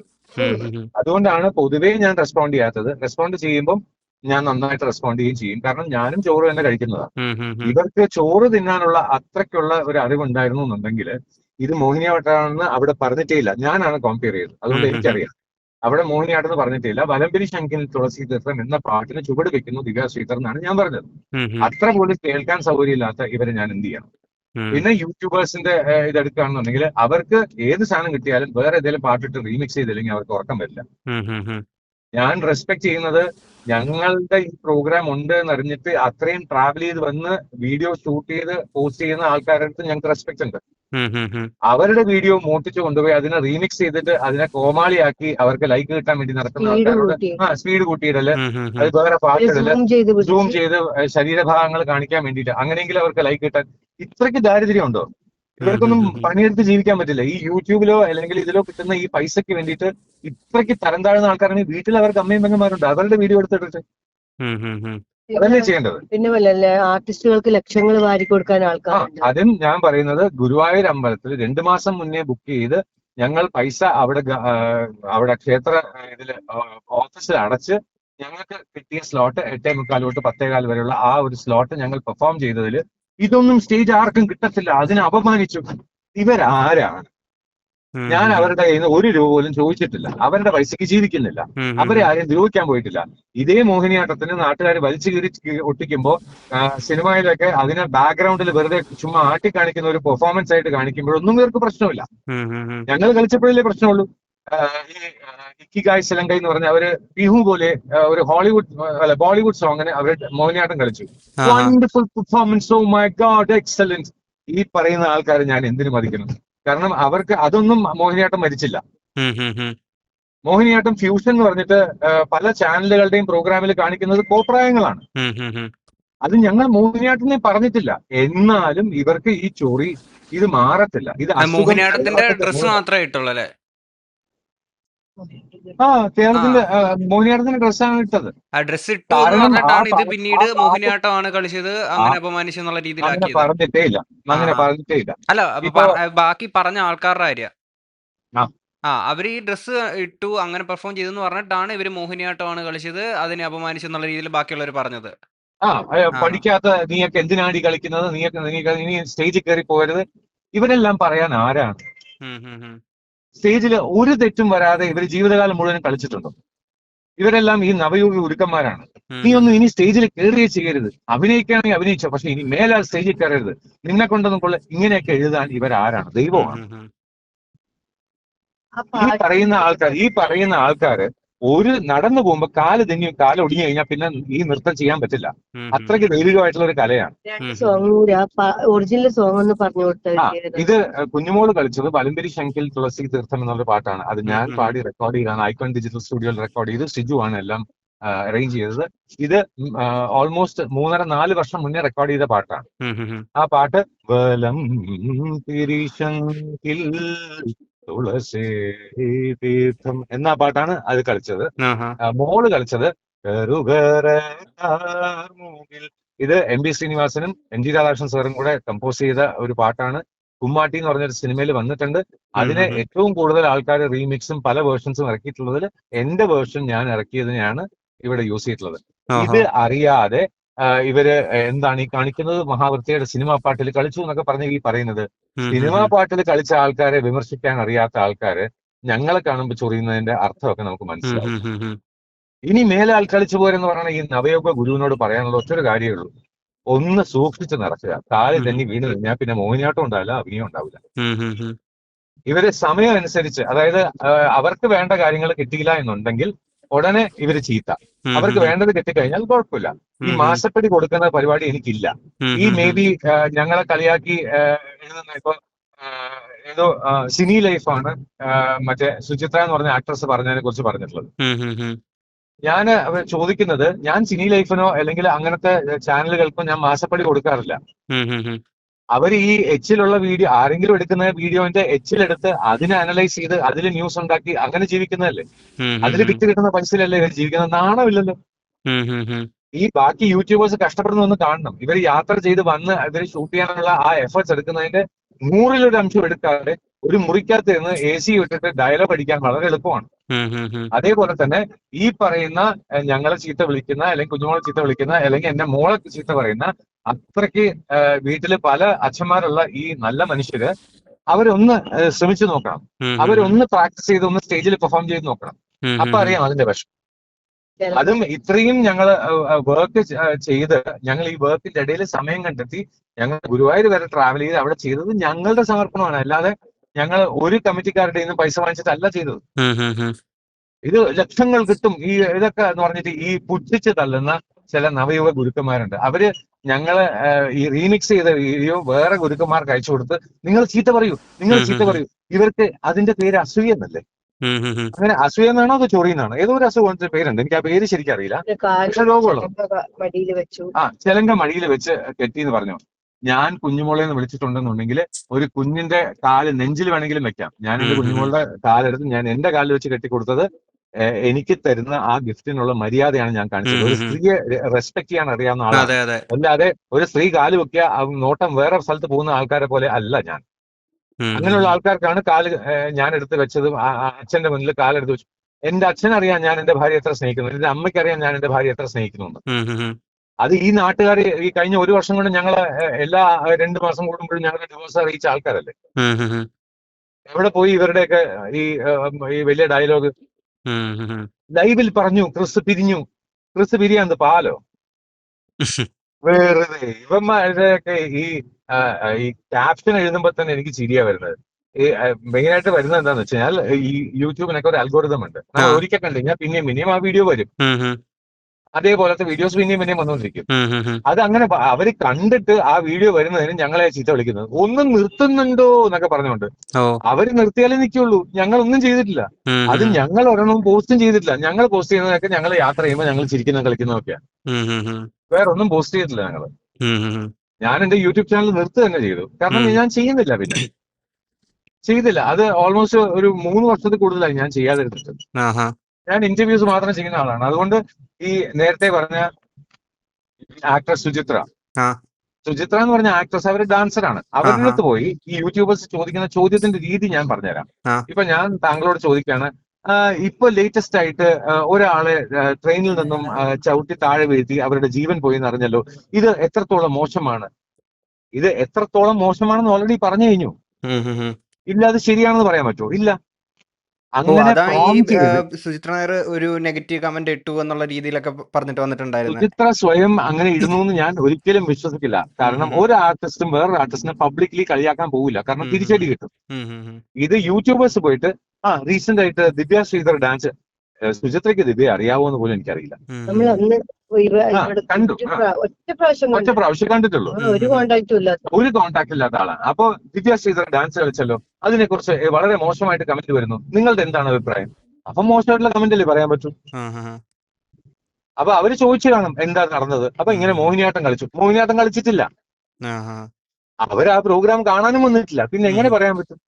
അതുകൊണ്ടാണ് പൊതുവേ ഞാൻ റെസ്പോണ്ട് ചെയ്യാത്തത്. റെസ്പോണ്ട് ചെയ്യുമ്പം ഞാൻ നന്നായിട്ട് റെസ്പോണ്ട് ചെയ്യുകയും ചെയ്യും. കാരണം ഞാനും ചോറ് തന്നെ കഴിക്കുന്നതാണ്. ഇവർക്ക് ചോറ് തിന്നാനുള്ള അത്രയ്ക്കുള്ള ഒരു അറിവുണ്ടായിരുന്നു എന്നുണ്ടെങ്കിൽ ഇത് മോഹിനിയാട്ടാണെന്ന് അവിടെ പറഞ്ഞിട്ടേ ഇല്ല ഞാനാണ് കോമ്പയർ ചെയ്തത്. അതുകൊണ്ട് എനിക്കറിയാം. അവിടെ മോഹിനിയാട്ടെന്ന് പറഞ്ഞിട്ടില്ല പറഞ്ഞിട്ടേ ഇല്ല വലമ്പരി ശങ്കിൻ തുളസി തീർത്ഥം എന്ന പാട്ടിന് ചുവട് വെക്കുന്നു ദിവ്യ ശ്രീധർ എന്നാണ് ഞാൻ പറഞ്ഞത്. അത്ര പോലും കേൾക്കാൻ സൗകര്യമില്ലാത്ത ഇവരെ ഞാൻ എന്ത് ചെയ്യണം? പിന്നെ യൂട്യൂബേഴ്സിന്റെ ഇതെടുക്കുകയാണെന്നുണ്ടെങ്കിൽ അവർക്ക് ഏത് സാധനം കിട്ടിയാലും വേറെ ഏതെങ്കിലും പാട്ടിട്ട് റീമിക്സ് ചെയ്തില്ലെങ്കിൽ അവർക്ക് ഉറക്കം വരില്ല. ഞാൻ റെസ്പെക്ട് ചെയ്യുന്നത് ഞങ്ങളുടെ ഈ പ്രോഗ്രാം ഉണ്ട് എന്ന് അറിഞ്ഞിട്ട് അത്രയും ട്രാവൽ ചെയ്ത് വന്ന് വീഡിയോ ഷൂട്ട് ചെയ്ത് പോസ്റ്റ് ചെയ്യുന്ന ആൾക്കാരുടെ അടുത്ത് ഞങ്ങൾക്ക് റെസ്പെക്ട് ഉണ്ട്. അവരുടെ വീഡിയോ മോട്ടിച്ച് കൊണ്ടുപോയി അതിനെ റീമിക്സ് ചെയ്തിട്ട് അതിനെ കോമാളിയാക്കി അവർക്ക് ലൈക്ക് കിട്ടാൻ വേണ്ടി നടക്കുന്ന Speed ആൾക്കാരോട് ആ സ്പീഡ് കൂട്ടിയിടൽ. അത് വേറെ പാട്ടിടൽ സൂം ചെയ്ത് ശരീരഭാഗങ്ങൾ കാണിക്കാൻ വേണ്ടിയിട്ട് അങ്ങനെയെങ്കിലും അവർക്ക് ലൈക്ക് കിട്ടാൻ. ഇത്രയ്ക്ക് ദാരിദ്ര്യം ഉണ്ടോ? ഇവർക്കൊന്നും. പണിയെടുത്ത് ജീവിക്കാൻ പറ്റില്ല. ഈ യൂട്യൂബിലോ അല്ലെങ്കിൽ ഇതിലോ കിട്ടുന്ന ഈ പൈസക്ക് വേണ്ടിയിട്ട് ഇത്രയ്ക്ക് തരം താഴ്ന്ന ആൾക്കാരാണെങ്കിൽ വീട്ടിൽ അവർക്ക് അമ്മയും പെങ്ങന്മാരുണ്ട്. അവരുടെ വീഡിയോ എടുത്തിട്ടിട്ട്. അതല്ലേ ചെയ്യേണ്ടത്? പിന്നെ ആർട്ടിസ്റ്റുകൾക്ക് ലക്ഷങ്ങൾ വാരി കൊടുക്കാൻ ആൾക്കാർ അതും ഞാൻ പറയുന്നത് ഗുരുവായൂർ അമ്പലത്തിൽ രണ്ടു മാസം മുന്നേ ബുക്ക് ചെയ്ത് ഞങ്ങൾ പൈസ അവിടെ അവിടെ ക്ഷേത്ര ഇതിൽ ഓഫീസിൽ അടച്ച് ഞങ്ങൾക്ക് കിട്ടിയ സ്ലോട്ട് എട്ടേ മുക്കാൽ തൊട്ട് പത്തേകാൽ വരെയുള്ള ആ ഒരു സ്ലോട്ട് ഞങ്ങൾ പെർഫോം ചെയ്തതിൽ ഇതൊന്നും സ്റ്റേജ് ആർക്കും കിട്ടത്തില്ല. അതിനെ അപമാനിച്ചു. ഇവരാരാണ്? ഞാൻ അവരുടെ കയ്യിൽ നിന്ന് ഒരു രൂപ പോലും ചോദിച്ചിട്ടില്ല. അവരുടെ പൈസക്ക് ജീവിക്കുന്നില്ല. അവരെ ആരെയും ദ്രോഹിക്കാൻ പോയിട്ടില്ല. ഇതേ മോഹിനിയാട്ടത്തിന് നാട്ടുകാർ വലിച്ചു കീറി ഒട്ടിക്കുമ്പോൾ ഒട്ടിക്കുമ്പോ സിനിമയിലൊക്കെ അതിനെ ബാക്ക്ഗ്രൗണ്ടിൽ വെറുതെ ചുമ്മാ ആട്ടി കാണിക്കുന്ന ഒരു പെർഫോമൻസ് ആയിട്ട് കാണിക്കുമ്പോഴൊന്നും ഇവർക്ക് പ്രശ്നമില്ല. ഞങ്ങൾ കളിച്ചപ്പോഴല്ലേ പ്രശ്നമുള്ളൂ. ഈ ഇക്കിഗായ് ശലങ്കൈ എന്ന് പറഞ്ഞ അവർ പിഹു പോലെ ഒരു ഹോളിവുഡ് അല്ല ബോളിവുഡ് സോങ്ങിന് അവർ മോഹിനിയാട്ടം കളിച്ചു. Wonderful performance oh my god excellence ഈ പറയുന്ന ആൾക്കാരെ ഞാൻ എന്തിനു മതിക്കണം? കാരണം അവർക്ക് അതൊന്നും മോഹിനിയാട്ടം മരിച്ചില്ല. മോഹിനിയാട്ടം ഫ്യൂഷൻ എന്ന് പറഞ്ഞിട്ട് പല ചാനലുകളുടെയും പ്രോഗ്രാമിൽ കാണിക്കുന്നത് കോപ്രായങ്ങളാണ്. അത് ഞങ്ങൾ മോഹിനിയാട്ടത്തിനെ പറഞ്ഞിട്ടില്ല. എന്നാലും ഇവർക്ക് ഈ ചൊറി ഇത് മാറത്തില്ല. ഇത് മോഹിനിയാട്ടത്തിന്റെ ഡ്രസ് മാത്രമേ ഇട്ടുള്ളൂ അല്ലെ? ആ കേരളത്തിന്റെ മോഹിനിയാട്ടത്തിന്റെ ഡ്രസ്സാണ് ഇട്ടത്. ആ ഡ്രസ് ഇട്ടു പറഞ്ഞിട്ടാണ് ഇത് പിന്നീട് മോഹിനിയാട്ടമാണ് കളിച്ചത്. അങ്ങനെ അപമാനിച്ചു എന്നുള്ള രീതിയിലാക്കി പറഞ്ഞിട്ടേ ഇല്ല അങ്ങനെ. പറഞ്ഞിട്ടേ ഇല്ല അല്ല ബാക്കി പറഞ്ഞ ആൾക്കാരുടെ കാര്യ. ആ. അവർ ഈ ഡ്രസ്സ് ഇട്ടു അങ്ങനെ പെർഫോം ചെയ്തെന്ന് പറഞ്ഞിട്ടാണ് ഇവർ മോഹിനിയാട്ടമാണ് കളിച്ചത്. അതിനെ അപമാനിച്ചു എന്നുള്ള രീതിയിൽ ബാക്കിയുള്ളവർ പറഞ്ഞത്. ആ. പഠിക്കാത്ത നീയൊക്കെ എന്തിനാണ് കളിക്കുന്നത്? നീയൊക്കെ നീ നീ സ്റ്റേജിൽ കയറി പോകരുത്. ഇവരെല്ലാം പറയാൻ ആരാണ്. സ്റ്റേജിൽ ഒരു തെറ്റും വരാതെ ഇവർ ജീവിതകാലം മുഴുവൻ കളിച്ചിട്ടുണ്ടോ. ഇവരെല്ലാം ഈ നവയോഗി ഉരുക്കന്മാരാണ് നീ ഒന്നും ഇനി സ്റ്റേജിൽ കയറിയേ ചെയ്യരുത്. അഭിനയിക്കുകയാണെങ്കിൽ അഭിനയിച്ചോ പക്ഷെ ഇനി മേലാൽ സ്റ്റേജിൽ കയറരുത് നിന്നെ കൊണ്ടൊന്നും കൊള്ള. ഇങ്ങനെയൊക്കെ എഴുതാൻ ഇവരാരാണ്? ദൈവമാണ്. ഈ പറയുന്ന ആൾക്കാർ ഈ പറയുന്ന ആൾക്കാര് ഒരു നടന്നു പോകുമ്പോ കാൽ തെങ്ങി കാൽ ഒടിഞ്ഞു കഴിഞ്ഞാൽ പിന്നെ ഈ നൃത്തം ചെയ്യാൻ പറ്റില്ല. അത്രയ്ക്ക് ദൈവികമായിട്ടുള്ള ഒരു കലയാണ് ഒറിജിനൽ സോങ് എന്ന് പറഞ്ഞു ഇത് കുഞ്ഞുമോൾ കളിച്ചത് വലമ്പരി ശങ്കിൽ തുളസി തീർത്ഥം എന്നുള്ള പാട്ടാണ്. അത് ഞാൻ. പാടി റെക്കോർഡ് ചെയ്താണ്. ഐക്കോൺ ഡിജിറ്റൽ സ്റ്റുഡിയോയിൽ റെക്കോർഡ് ചെയ്ത് സിജു ആണ് എല്ലാം അറേഞ്ച് ചെയ്തത്. ഇത് ഓൾമോസ്റ്റ് മൂന്നര നാല് വർഷം മുന്നേ റെക്കോർഡ് ചെയ്ത പാട്ടാണ്. ആ പാട്ട് വലം തിരിശങ്കിൽ തുളസി തീർത്ഥം എന്ന പാട്ടാണ് അത് കളിച്ചത്. മോൾ കളിച്ചത്. ഇത് എം ബി ശ്രീനിവാസനും എൻ ജി രാധാകൃഷ്ണൻ സാറും കൂടെ കമ്പോസ് ചെയ്ത ഒരു പാട്ടാണ്. കുമ്മാട്ടി എന്ന് പറഞ്ഞൊരു സിനിമയിൽ വന്നിട്ടുണ്ട്. അതിനെ. ഏറ്റവും കൂടുതൽ ആൾക്കാർ റീമിക്സും പല വേർഷൻസും ഇറക്കിയിട്ടുള്ളതിൽ എന്റെ വേർഷൻ ഞാൻ ഇറക്കിയതിനെയാണ് ഇവിടെ യൂസ് ചെയ്തിട്ടുള്ളത്. ഇത് അറിയാതെ ഇവർ എന്താണ് ഈ കാണിക്കുന്നത്? മഹാവൃത്തിയുടെ സിനിമാ പാട്ടിൽ കളിച്ചു എന്നൊക്കെ പറഞ്ഞ ഈ പറയുന്നത്. സിനിമാ പാട്ടിൽ കളിച്ച ആൾക്കാരെ വിമർശിക്കാൻ അറിയാത്ത ആൾക്കാര് ഞങ്ങളെ കാണുമ്പോൾ ചൊറിയുന്നതിന്റെ അർത്ഥമൊക്കെ നമുക്ക് മനസ്സിലാവും. ഇനി മേലാൽ കളിച്ചു പോരെന്ന് പറയുന്ന ഈ നവയോഗ ഗുരുവിനോട് പറയാനുള്ള ഒറ്റൊരു കാര്യമേ ഉള്ളൂ. ഒന്ന് സൂക്ഷിച്ച് നടക്കുക. താഴെ തന്നെ വീണ് കഴിഞ്ഞാൽ പിന്നെ മോഹിനിയാട്ടം ഉണ്ടാവില്ല അഭിനയം ഉണ്ടാവില്ല. ഇവരെ. സമയം അനുസരിച്ച് അതായത് അവർക്ക് വേണ്ട കാര്യങ്ങൾ കിട്ടിയില്ല എന്നുണ്ടെങ്കിൽ ഉടനെ ഇവർ ചീത്ത. അവർക്ക് വേണ്ടത് കിട്ടിക്കഴിഞ്ഞാൽ കുഴപ്പമില്ല. ഈ മാസപ്പടി കൊടുക്കുന്ന പരിപാടി എനിക്കില്ല. ഈ മേ ബി ഞങ്ങളെ കളിയാക്കി എഴുതുന്ന ഇപ്പൊ ഏതോ സിനി ലൈഫാണ് മറ്റേ സുചിത്ര എന്ന് പറഞ്ഞ ആക്ട്രസ് പറഞ്ഞതിനെ കുറിച്ച് പറഞ്ഞിട്ടുള്ളത്. ഞാൻ ചോദിക്കുന്നത് ഞാൻ സിനി ലൈഫിനോ അല്ലെങ്കിൽ അങ്ങനത്തെ ചാനലുകൾക്കോ ഞാൻ മാസപ്പടി കൊടുക്കാറില്ല. അവർ ഈ എച്ചിലുള്ള വീഡിയോ ആരെങ്കിലും എടുക്കുന്ന വീഡിയോന്റെ എച്ചിലെടുത്ത് അതിനെ അനലൈസ് ചെയ്ത് അതിൽ ന്യൂസ് ഉണ്ടാക്കി അങ്ങനെ ജീവിക്കുന്നതല്ലേ? അതിൽ വിറ്റ് കിട്ടുന്ന പൈസയിലല്ലേ ഇവർ ജീവിക്കുന്നത്? നാണമില്ലല്ലോ. ഈ ബാക്കി യൂട്യൂബേഴ്സ് കഷ്ടപ്പെടുന്നൊന്ന് കാണണം. ഇവർ യാത്ര ചെയ്ത് വന്ന് ഇവർ ഷൂട്ട് ചെയ്യാനുള്ള ആ എഫേർട്സ് എടുക്കുന്നതിന്റെ നൂറിലൊരു അംശം എടുക്കാതെ ഒരു മുറിക്കകത്ത് നിന്ന് എ സി വിട്ടിട്ട് ഡയലോഗ് അടിക്കാൻ വളരെ എളുപ്പമാണ്. അതേപോലെ തന്നെ ഈ പറയുന്ന ഞങ്ങളെ ചീത്ത വിളിക്കുന്ന അല്ലെങ്കിൽ കുഞ്ഞുമോളെ ചീത്ത വിളിക്കുന്ന അല്ലെങ്കിൽ എന്റെ മോളെ ചീത്ത പറയുന്ന അത്രയ്ക്ക് വീട്ടിൽ വീട്ടിൽ പല അച്ഛന്മാരുള്ള ഈ നല്ല മനുഷ്യര് അവരൊന്ന് ശ്രമിച്ചു നോക്കണം. അവരൊന്ന് പ്രാക്ടീസ് ചെയ്ത് ഒന്ന് സ്റ്റേജിൽ പെർഫോം ചെയ്ത് നോക്കണം. അപ്പൊ അറിയാം അതിന്റെ വിഷം. അതും ഇത്രയും ഞങ്ങൾ വർക്ക് ചെയ്ത് ഞങ്ങൾ ഈ വർക്കിന്റെ ഇടയിൽ സമയം കണ്ടെത്തി ഞങ്ങൾ ഗുരുവായൂർ വരെ ട്രാവൽ ചെയ്ത് അവിടെ ചെയ്തത് ഞങ്ങളുടെ സമർപ്പണമാണ്. അല്ലാതെ ഞങ്ങൾ ഒരു കമ്മിറ്റിക്കാരുടെ നിന്ന് പൈസ വാങ്ങിച്ചിട്ടല്ല ചെയ്തത്. ഇത് ലക്ഷങ്ങൾ കിട്ടും. ഈ ഇതൊക്കെ എന്ന് പറഞ്ഞിട്ട് ഈ പുച്ഛിച്ച് തള്ളുന്ന ചില നവയുവ ഗുരുക്കന്മാരുണ്ട്. അവർ ഞങ്ങൾ ഈ റീമിക്സ് ചെയ്ത വീഡിയോ വേറെ ഗുരുക്കന്മാർക്ക് അയച്ചു കൊടുത്ത് നിങ്ങൾ ചീത്ത പറയൂ നിങ്ങൾ ചീത്ത പറയൂ. ഇവർക്ക് അതിന്റെ പേര് അസൂയ എന്നല്ലേ. അങ്ങനെ അസൂയ എന്നാണോ അതോ ചൊറിയെന്നാണോ ഏതോ ഒരു അസുഖത്തിന്റെ പേരുണ്ട്. എനിക്ക് ആ പേര് ശരിക്കറിയില്ല പക്ഷെ രോഗമുള്ളത് മടിയിൽ വെച്ചു. ആ ചിലങ്ക മടിയിൽ വെച്ച് കെട്ടി എന്ന് പറഞ്ഞു. ഞാൻ കുഞ്ഞുമോളെ എന്ന് വിളിച്ചിട്ടുണ്ടെന്നുണ്ടെങ്കിൽ ഒരു കുഞ്ഞിന്റെ കാൽ നെഞ്ചിൽ വേണമെങ്കിലും വെക്കാം. ഞാൻ എന്റെ. കുഞ്ഞുമോളുടെ കാലെടുത്ത് ഞാൻ എന്റെ കാലിൽ വെച്ച് കെട്ടി കൊടുത്തത് ഏഹ്, എനിക്ക് തരുന്ന ആ ഗിഫ്റ്റിനുള്ള മര്യാദയാണ് ഞാൻ കാണിച്ചത്. ഒരു സ്ത്രീയെ റെസ്പെക്ട് ചെയ്യാൻ അറിയാവുന്ന ആളാണ്. അല്ലാതെ ഒരു സ്ത്രീ കാൽ വെക്കുക നോട്ടം വേറെ സ്ഥലത്ത് പോകുന്ന ആൾക്കാരെ പോലെ അല്ല ഞാൻ. അങ്ങനെയുള്ള ആൾക്കാർക്കാണ് കാൽ ഞാൻ എടുത്ത് വെച്ചതും. അച്ഛന്റെ മുന്നിൽ കാലെടുത്ത് വെച്ചു. എന്റെ അച്ഛനറിയാൻ ഞാൻ എന്റെ ഭാര്യ എത്ര സ്നേഹിക്കുന്നു. എന്റെ അമ്മയ്ക്കറിയാൻ ഞാൻ എന്റെ ഭാര്യ എത്ര സ്നേഹിക്കുന്നു. അത് ഈ നാട്ടുകാർ ഈ കഴിഞ്ഞ ഒരു വർഷം കൊണ്ട് ഞങ്ങളെ എല്ലാ രണ്ടു മാസം കൂടുമ്പോഴും ഞങ്ങളുടെ ഡിവോഴ്സ് അറിയിച്ച ആൾക്കാരല്ലേ. എവിടെ പോയി ഇവരുടെയൊക്കെ ഈ ഈ വലിയ ഡയലോഗ്. ലൈവിൽ പറഞ്ഞു ക്രിസ് പിരിഞ്ഞു. ക്രിസ് പിരിയാന്ന് പാലോ? വേറെ ഇവന്മാരുടെയൊക്കെ ഈ ഈ ക്യാപ്ഷൻ എഴുതുമ്പോ തന്നെ എനിക്ക് ചിരിയാ വരുന്നത്. ഈ മെയിൻ ആയിട്ട് വരുന്നത് എന്താന്ന് വെച്ചാൽ ഈ യൂട്യൂബിനൊക്കെ ഒരു അൽഗോരിതം ഉണ്ട്. ഒരിക്കൽ കണ്ടു കഴിഞ്ഞാൽ പിന്നെയും പിന്നെയും ആ വീഡിയോ വരും. അതേപോലത്തെ വീഡിയോസ് പിന്നെയും പിന്നെയും വന്നുകൊണ്ടിരിക്കും. അത് അങ്ങനെ അവർ കണ്ടിട്ട് ആ വീഡിയോ വരുന്നതിന് ഞങ്ങളെ ചീത്ത വിളിക്കുന്നത്. ഒന്നും നിർത്തുന്നുണ്ടോ എന്നൊക്കെ പറഞ്ഞുകൊണ്ട്. അവർ നിർത്തിയാലേ നിൽക്കുള്ളൂ. ഞങ്ങൾ ഒന്നും ചെയ്തിട്ടില്ല അത് ഞങ്ങൾ ഒരെണ്ണം പോസ്റ്റും ചെയ്തിട്ടില്ല. ഞങ്ങൾ പോസ്റ്റ് ചെയ്യുന്നതൊക്കെ ഞങ്ങൾ യാത്ര ചെയ്യുമ്പോൾ ഞങ്ങൾ ചിരിക്കുന്ന കളിക്കുന്നതൊക്കെയാണ് ഉം, ഉം, ഉം. വേറെ ഒന്നും പോസ്റ്റ് ചെയ്തിട്ടില്ല ഞങ്ങൾ. ഞാൻ എന്റെ യൂട്യൂബ് ചാനൽ നിർത്തു തന്നെ ചെയ്തു. കാരണം ഞാൻ ചെയ്യുന്നില്ല പിന്നെ. ചെയ്തില്ല. അത് ഓൾമോസ്റ്റ് ഒരു മൂന്ന് വർഷത്തിൽ കൂടുതലായി ഞാൻ ചെയ്യാതിരുന്നിട്ട്. ഞാൻ ഇന്റർവ്യൂസ് മാത്രം ചെയ്യുന്ന ആളാണ്. അതുകൊണ്ട് ഈ നേരത്തെ പറഞ്ഞ ആക്ട്രസ് സുചിത്ര. സുചിത്ര എന്ന് പറഞ്ഞ ആക്ട്രസ് അവർ ഡാൻസറാണ് അവരുടെ. അടുത്ത് പോയി ഈ യൂട്യൂബേഴ്സ് ചോദിക്കുന്ന ചോദ്യത്തിന്റെ രീതി ഞാൻ പറഞ്ഞുതരാം. ഇപ്പൊ ഞാൻ താങ്കളോട് ചോദിക്കാണ് ഇപ്പൊ ലേറ്റസ്റ്റ് ആയിട്ട് ഒരാളെ ട്രെയിനിൽ നിന്നും ചവിട്ടി താഴെ വീഴ്ത്തി അവരുടെ ജീവൻ പോയി എന്ന് അറിഞ്ഞല്ലോ. ഇത് എത്രത്തോളം മോശമാണ്? ഇത് എത്രത്തോളം മോശമാണെന്ന് ഓൾറെഡി പറഞ്ഞു കഴിഞ്ഞു. ഇല്ല അത് ശരിയാണെന്ന് പറയാൻ പറ്റുമോ? ഇല്ല. അങ്ങനെ സുചിത്ര നായർ ഒരു നെഗറ്റീവ് കമന്റ് ഇട്ടു എന്നുള്ള രീതിയിലൊക്കെ പറഞ്ഞിട്ട് വന്നിട്ടുണ്ടായിരുന്നു. സുചിത്ര സ്വയം അങ്ങനെ ഇടുന്നു എന്ന് ഞാൻ ഒരിക്കലും വിശ്വസിക്കില്ല. കാരണം ഒരു ആർട്ടിസ്റ്റും വേറൊരു ആർട്ടിസ്റ്റിനെ പബ്ലിക്കലി കളിയാക്കാൻ പോകില്ല കാരണം. തിരിച്ചടി കിട്ടും. ഇത് യൂട്യൂബേഴ്സ് പോയിട്ട് ആ റീസെന്റ് ആയിട്ട് ദിവ്യ ശ്രീധർ ഡാൻസ് സുചിത്രയ്ക്ക് ദിവ്യ അറിയാവോ എന്ന് പോലും എനിക്കറിയില്ല. നമ്മൾ അന്ന് കണ്ടു. ഒറ്റ പ്രാവശ്യം ഒറ്റ പ്രാവശ്യം കണ്ടിട്ടുള്ളൂ. ഒരു കോണ്ടാക്റ്റും ഇല്ലാത്ത ഒരു കോണ്ടാക്ട് ഇല്ലാത്ത ആളാണ്. അപ്പൊ ദിവ്യ ശ്രീധരൻ ഡാൻസ് കളിച്ചല്ലോ. അതിനെ കുറിച്ച് വളരെ മോശമായിട്ട് കമന്റ് വരുന്നു. നിങ്ങളുടെ എന്താണ് അഭിപ്രായം? അപ്പൊ മോശമായിട്ടുള്ള കമന്റ് അല്ലേ പറയാൻ പറ്റൂ. അപ്പൊ അവർ ചോദിച്ചു കാണും എന്താ നടന്നത്. അപ്പൊ ഇങ്ങനെ മോഹിനിയാട്ടം കളിച്ചു. മോഹിനിയാട്ടം കളിച്ചിട്ടില്ല. അവർ ആ. പ്രോഗ്രാം കാണാനും വന്നിട്ടില്ല. പിന്നെ എങ്ങനെ പറയാൻ പറ്റും?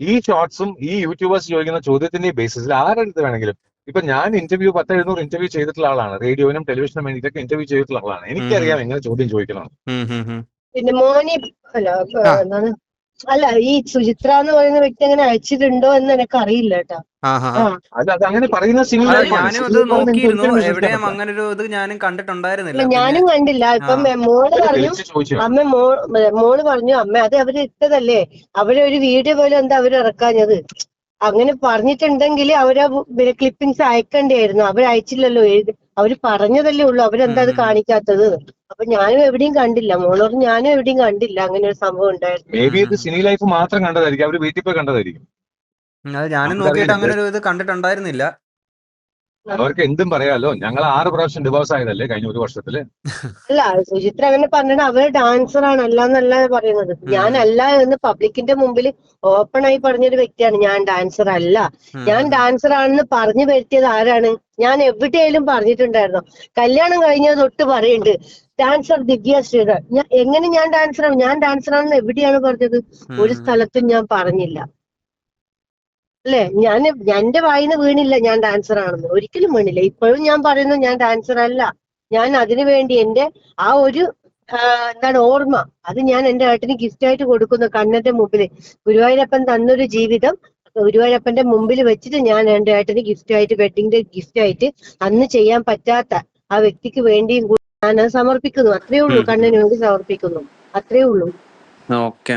ഈ ഷോർട്സും ഈ യൂട്യൂബേഴ്സ് ചോദിക്കുന്ന ചോദ്യത്തിന്റെ ബേസിസിൽ ആരെടുത്ത് വേണമെങ്കിലും? ഇപ്പൊ ഞാൻ ഇന്റർവ്യൂ പത്ത് എഴുന്നൂറ് ഇന്റർവ്യൂ ചെയ്തിട്ടുള്ള ആളാണ്. റേഡിയോയിലും ടെലിവിഷനും വേണ്ടിയിട്ടൊക്കെ ഇന്റർവ്യൂ ചെയ്തിട്ടുള്ള ആളാണ്. എനിക്കറിയാം എങ്ങനെ ചോദ്യം ചോദിക്കണം. പിന്നെ മോനി അല്ല ഈ സുചിത്ര എന്ന് പറയുന്ന വ്യക്തി അങ്ങനെ അയച്ചിട്ടുണ്ടോ എന്ന് എനിക്ക് അറിയില്ല കേട്ടോ അങ്ങനെ പറയുന്ന ഞാനും അത് നോക്കിയിരുന്നു. എവിടെയും അങ്ങനെ ഒരു ഇത് ഞാനും കണ്ടിട്ടുണ്ടായിരുന്നില്ല. ഞാനും കണ്ടില്ല. ഇപ്പം. മോൾ പറഞ്ഞു അമ്മ മോ മോൾ പറഞ്ഞു അമ്മ അത് അവർ ഇട്ടതല്ലേ? അവർ ഒരു വീഡിയോ പോലും എന്താ അവർ ഇറക്കാഞ്ഞത്? അങ്ങനെ പറഞ്ഞിട്ടുണ്ടെങ്കിൽ അവർ ക്ലിപ്പിംഗ്സ് അയക്കണ്ടായിരുന്നു അവർ അയച്ചില്ലല്ലോ എഴുതി അവർ പറഞ്ഞതല്ലേ ഉള്ളൂ. അവരെന്താ അത് കാണിക്കാത്തത്? അപ്പൊ ഞാനും എവിടെയും കണ്ടില്ല. മോളോട് ഞാനും എവിടെയും കണ്ടില്ല. അങ്ങനെ ഒരു സംഭവം ഉണ്ടായിരുന്നു. സിനി ലൈഫ് മാത്രം കണ്ടതായിരിക്കും. അവർ വീട്ടിൽ പോയി കണ്ടതായിരിക്കും. ഞാനും. നോക്കിയിട്ട് അങ്ങനെ ഒരു ഇത് കണ്ടിട്ടുണ്ടായിരുന്നില്ല. അവർക്ക് എന്തും പറയാലോ. ഞങ്ങൾ ആറ് പ്രാവശ്യം ഡിവോഴ്സ് ആയതല്ലേ കഴിഞ്ഞ ഒരു വർഷത്തിൽ? അല്ല സുചിത്ര അങ്ങനെ പറഞ്ഞിട്ട് അവർ ഡാൻസർ ആണ്. അല്ല അല്ലാന്നല്ല പറയുന്നത്. ഞാനല്ല എന്ന് പബ്ലിക്കിന്റെ മുമ്പിൽ ഓപ്പൺ ആയി പറഞ്ഞൊരു വ്യക്തിയാണ് ഞാൻ ഡാൻസർ അല്ല. ഞാൻ ഡാൻസർ ആണെന്ന് പറഞ്ഞു വരുത്തിയത് ആരാണ്? ഞാൻ എവിടെയായാലും പറഞ്ഞിട്ടുണ്ടായിരുന്നു. കല്യാണം കഴിഞ്ഞത് തൊട്ട് പറയുന്നുണ്ട് ഡാൻസർ ദിവ്യ ശ്രീധർ. ഞാൻ എങ്ങനെ ഞാൻ ഡാൻസർ ആണ് ഞാൻ ഡാൻസർ ആണെന്ന് എവിടെയാണ് പറഞ്ഞത്? ഒരു സ്ഥലത്തും ഞാൻ പറഞ്ഞില്ല. അല്ലേ ഞാൻ എന്റെ വായിന്ന് വീണില്ല. ഞാൻ ഡാൻസർ ആണെന്ന്. ഒരിക്കലും വീണില്ല. ഇപ്പോഴും ഞാൻ പറയുന്നു ഞാൻ ഡാൻസർ അല്ല. ഞാൻ അതിനു വേണ്ടി എന്റെ ആ ഒരു എന്താണ് ഓർമ്മ അത് ഞാൻ എന്റെ ഏട്ടന് ഗിഫ്റ്റ് ആയിട്ട് കൊടുക്കുന്നു കണ്ണന്റെ മുമ്പിൽ. ഗുരുവായൂരപ്പൻ തന്നൊരു ജീവിതം ഗുരുവായൂരപ്പന്റെ മുമ്പിൽ വെച്ചിട്ട് ഞാൻ എന്റെ ഏട്ടന് ഗിഫ്റ്റ് ആയിട്ട് വെഡിങ് ഡേ ഗിഫ്റ്റ് ആയിട്ട് അന്ന് ചെയ്യാൻ പറ്റാത്ത ആ വ്യക്തിക്ക് വേണ്ടിയും കൂടി ഞാൻ അത് സമർപ്പിക്കുന്നു. അത്രേ ഉള്ളൂ. കണ്ണന് വേണ്ടി സമർപ്പിക്കുന്നു. അത്രേ ഉള്ളൂ. ഓക്കെ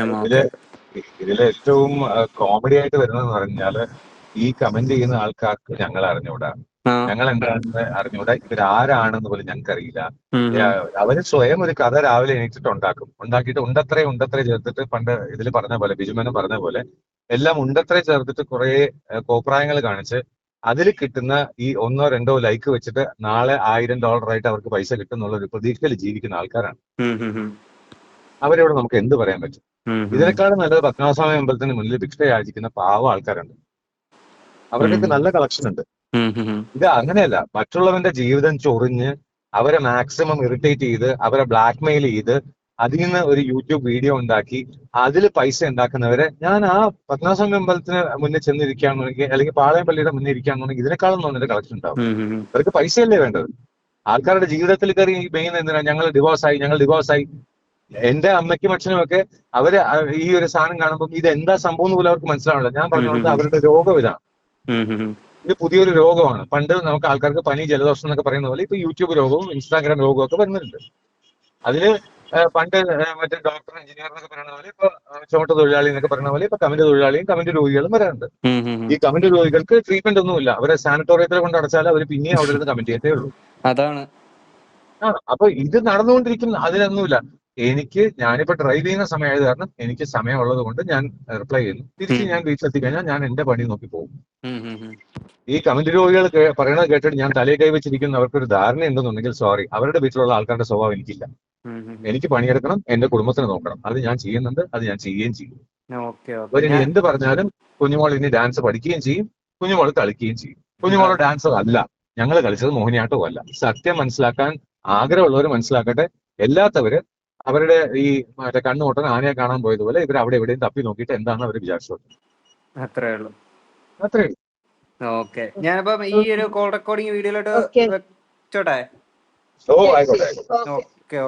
ഇതിൽ ഏറ്റവും കോമഡി ആയിട്ട് വരുന്നതെന്ന് പറഞ്ഞാൽ ഈ കമന്റ് ചെയ്യുന്ന ആൾക്കാർക്ക് ഞങ്ങൾ അറിഞ്ഞൂടാ ഞങ്ങൾ എന്താണെന്ന് അറിഞ്ഞൂടാ ഇവരാരാണെന്ന് പോലും ഞങ്ങൾക്ക് അറിയില്ല. അവർ സ്വയം ഒരു കഥ രാവിലെ എണീറ്റിട്ട് ഉണ്ടാക്കും ഉണ്ടാക്കിയിട്ട് ഉണ്ടത്രേ ഉണ്ടത്രേ ചേർത്തിട്ട് പണ്ട് ഇതിൽ പറഞ്ഞ പോലെ ബിജുമനും പറഞ്ഞ പോലെ എല്ലാം ഉണ്ടത്രേ ചേർത്തിട്ട് കുറെ കോപ്രായങ്ങൾ കാണിച്ച് അതിൽ കിട്ടുന്ന ഈ ഒന്നോ രണ്ടോ ലൈക്ക് വെച്ചിട്ട് നാളെ ആയിരം ഡോളർ ആയിട്ട് അവർക്ക് പൈസ കിട്ടും എന്നുള്ള ഒരു പ്രതീക്ഷയിൽ ജീവിക്കുന്ന ആൾക്കാരാണ്. അവരോട് നമുക്ക് എന്ത് പറയാൻ പറ്റും. ഇതിനേക്കാളും നല്ലത് പത്മനാഭസ്വാമി അമ്പലത്തിന് മുന്നിൽ ഭിക്ഷ യാചിക്കുന്ന പാവ ആൾക്കാരുണ്ട്. അവർക്കൊക്കെ ഉം. നല്ല കളക്ഷൻ ഉണ്ട്. ഇത് അങ്ങനെയല്ല. മറ്റുള്ളവന്റെ ജീവിതം ചൊറിഞ്ഞ് അവരെ മാക്സിമം ഇറിറ്റേറ്റ് ചെയ്ത് അവരെ ബ്ലാക്ക്മെയിൽ ചെയ്ത് അതിൽ നിന്ന് ഒരു യൂട്യൂബ് വീഡിയോ ഉണ്ടാക്കി അതിൽ പൈസ ഉണ്ടാക്കുന്നവരെ ഞാൻ ആ പത്മനാഭസ്വാമി അമ്പലത്തിന് മുന്നേ ചെന്നിരിക്കുകയാണെന്നുണ്ടെങ്കിൽ അല്ലെങ്കിൽ പാളയം പള്ളിയുടെ മുന്നേ ഇരിക്കുകയാണെന്നുണ്ടെങ്കിൽ ഇതിനേക്കാളും നല്ലൊരു കളക്ഷൻ ഉണ്ടാവും. അവർക്ക് പൈസയല്ലേ വേണ്ടത്? ആൾക്കാരുടെ ജീവിതത്തിൽ കയറി മെയിൻ എന്തിനാ? ഞങ്ങൾ ഡിവോഴ്സ് ആയി ഞങ്ങൾ ഡിവോഴ്സ് ആയി. എന്റെ അമ്മയ്ക്കും അച്ഛനും ഒക്കെ അവർ ഈ ഒരു സാധനം കാണുമ്പോൾ ഇത് എന്താ സംഭവം എന്ന് പോലും അവർക്ക് മനസ്സിലാവില്ല ഞാൻ പറഞ്ഞത് അവരുടെ രോഗം ഇതാണ്. ഇത് പുതിയൊരു രോഗമാണ്. പണ്ട് നമുക്ക് ആൾക്കാർക്ക് പനി ജലദോഷം എന്നൊക്കെ പറയുന്ന പോലെ ഇപ്പൊ യൂട്യൂബ് രോഗവും ഇൻസ്റ്റാഗ്രാം രോഗവും ഒക്കെ വരുന്നുണ്ട്. അതിൽ പണ്ട് മറ്റേ ഡോക്ടർ എഞ്ചിനീയർ എന്നൊക്കെ പറയുന്ന പോലെ ഇപ്പൊ ചുമട്ട തൊഴിലാളി എന്നൊക്കെ പറയുന്ന പോലെ ഇപ്പൊ കമന്റ് തൊഴിലാളിയും കമന്റ് രോഗികളും വരാറുണ്ട്. ഈ കമന്റ് രോഗികൾക്ക് ട്രീറ്റ്മെന്റ് ഒന്നുമില്ല. അവരെ സാനിറ്റോറിയത്തിൽ കൊണ്ട് അടച്ചാൽ അവർ പിന്നെയും അവിടെ നിന്ന് കമന്റ് ചെയ്യത്തേ ഉള്ളൂ. അതാണ്. ആ അപ്പൊ ഇത് നടന്നുകൊണ്ടിരിക്കുന്ന അതിനൊന്നുമില്ല എനിക്ക് ഞാനിപ്പോ ഡ്രൈവ് ചെയ്യുന്ന സമയമായത് കാരണം എനിക്ക് സമയമുള്ളത് കൊണ്ട് ഞാൻ റിപ്ലൈ ചെയ്യുന്നു. തിരിച്ച്. ഞാൻ വീട്ടിലെത്തി കഴിഞ്ഞാൽ ഞാൻ എന്റെ പണി നോക്കി പോകും. ഈ കമന്റ് രോഗികൾ പറയണത് കേട്ടിട്ട് ഞാൻ തലയിൽ കൈവച്ചിരിക്കുന്ന അവർക്കൊരു ധാരണ ഉണ്ടെന്നുണ്ടെങ്കിൽ സോറി അവരുടെ വീട്ടിലുള്ള ആൾക്കാരുടെ സ്വഭാവം എനിക്കില്ല. എനിക്ക് പണിയെടുക്കണം എന്റെ കുടുംബത്തിന് നോക്കണം. അത് ഞാൻ ചെയ്യുന്നുണ്ട് അത് ഞാൻ ചെയ്യുകയും ചെയ്യും. അവരിനി എന്ത് പറഞ്ഞാലും കുഞ്ഞുമോൾ ഇനി ഡാൻസ് പഠിക്കുകയും ചെയ്യും കുഞ്ഞുമോൾ കളിക്കുകയും ചെയ്യും. കുഞ്ഞുമോൾ ഡാൻസർ അല്ല. ഞങ്ങൾ കളിച്ചത് മോഹിനിയാട്ടവും അല്ല സത്യം മനസ്സിലാക്കാൻ ആഗ്രഹമുള്ളവർ മനസ്സിലാക്കട്ടെ. എല്ലാത്തവര് അവരുടെ ഈ മറ്റേ കണ്ണുകൊട്ടൻ ആനയെ കാണാൻ പോയതുപോലെ ഇവർ അവിടെ എവിടെയും തപ്പി നോക്കിയിട്ട് എന്താണ് അവർ വിചാരിച്ചത് അത്രേ ഉള്ളൂ അത്രേ ഉള്ളൂ. ഓക്കെ. ഞാനിപ്പം ഈ ഒരു കോൾ റെക്കോർഡിംഗ് വീഡിയോയിലോട്ട് വെച്ചോട്ടെ? ഓ ആയിക്കോട്ടെ. ആയിക്കോട്ടെ ഓക്കെ.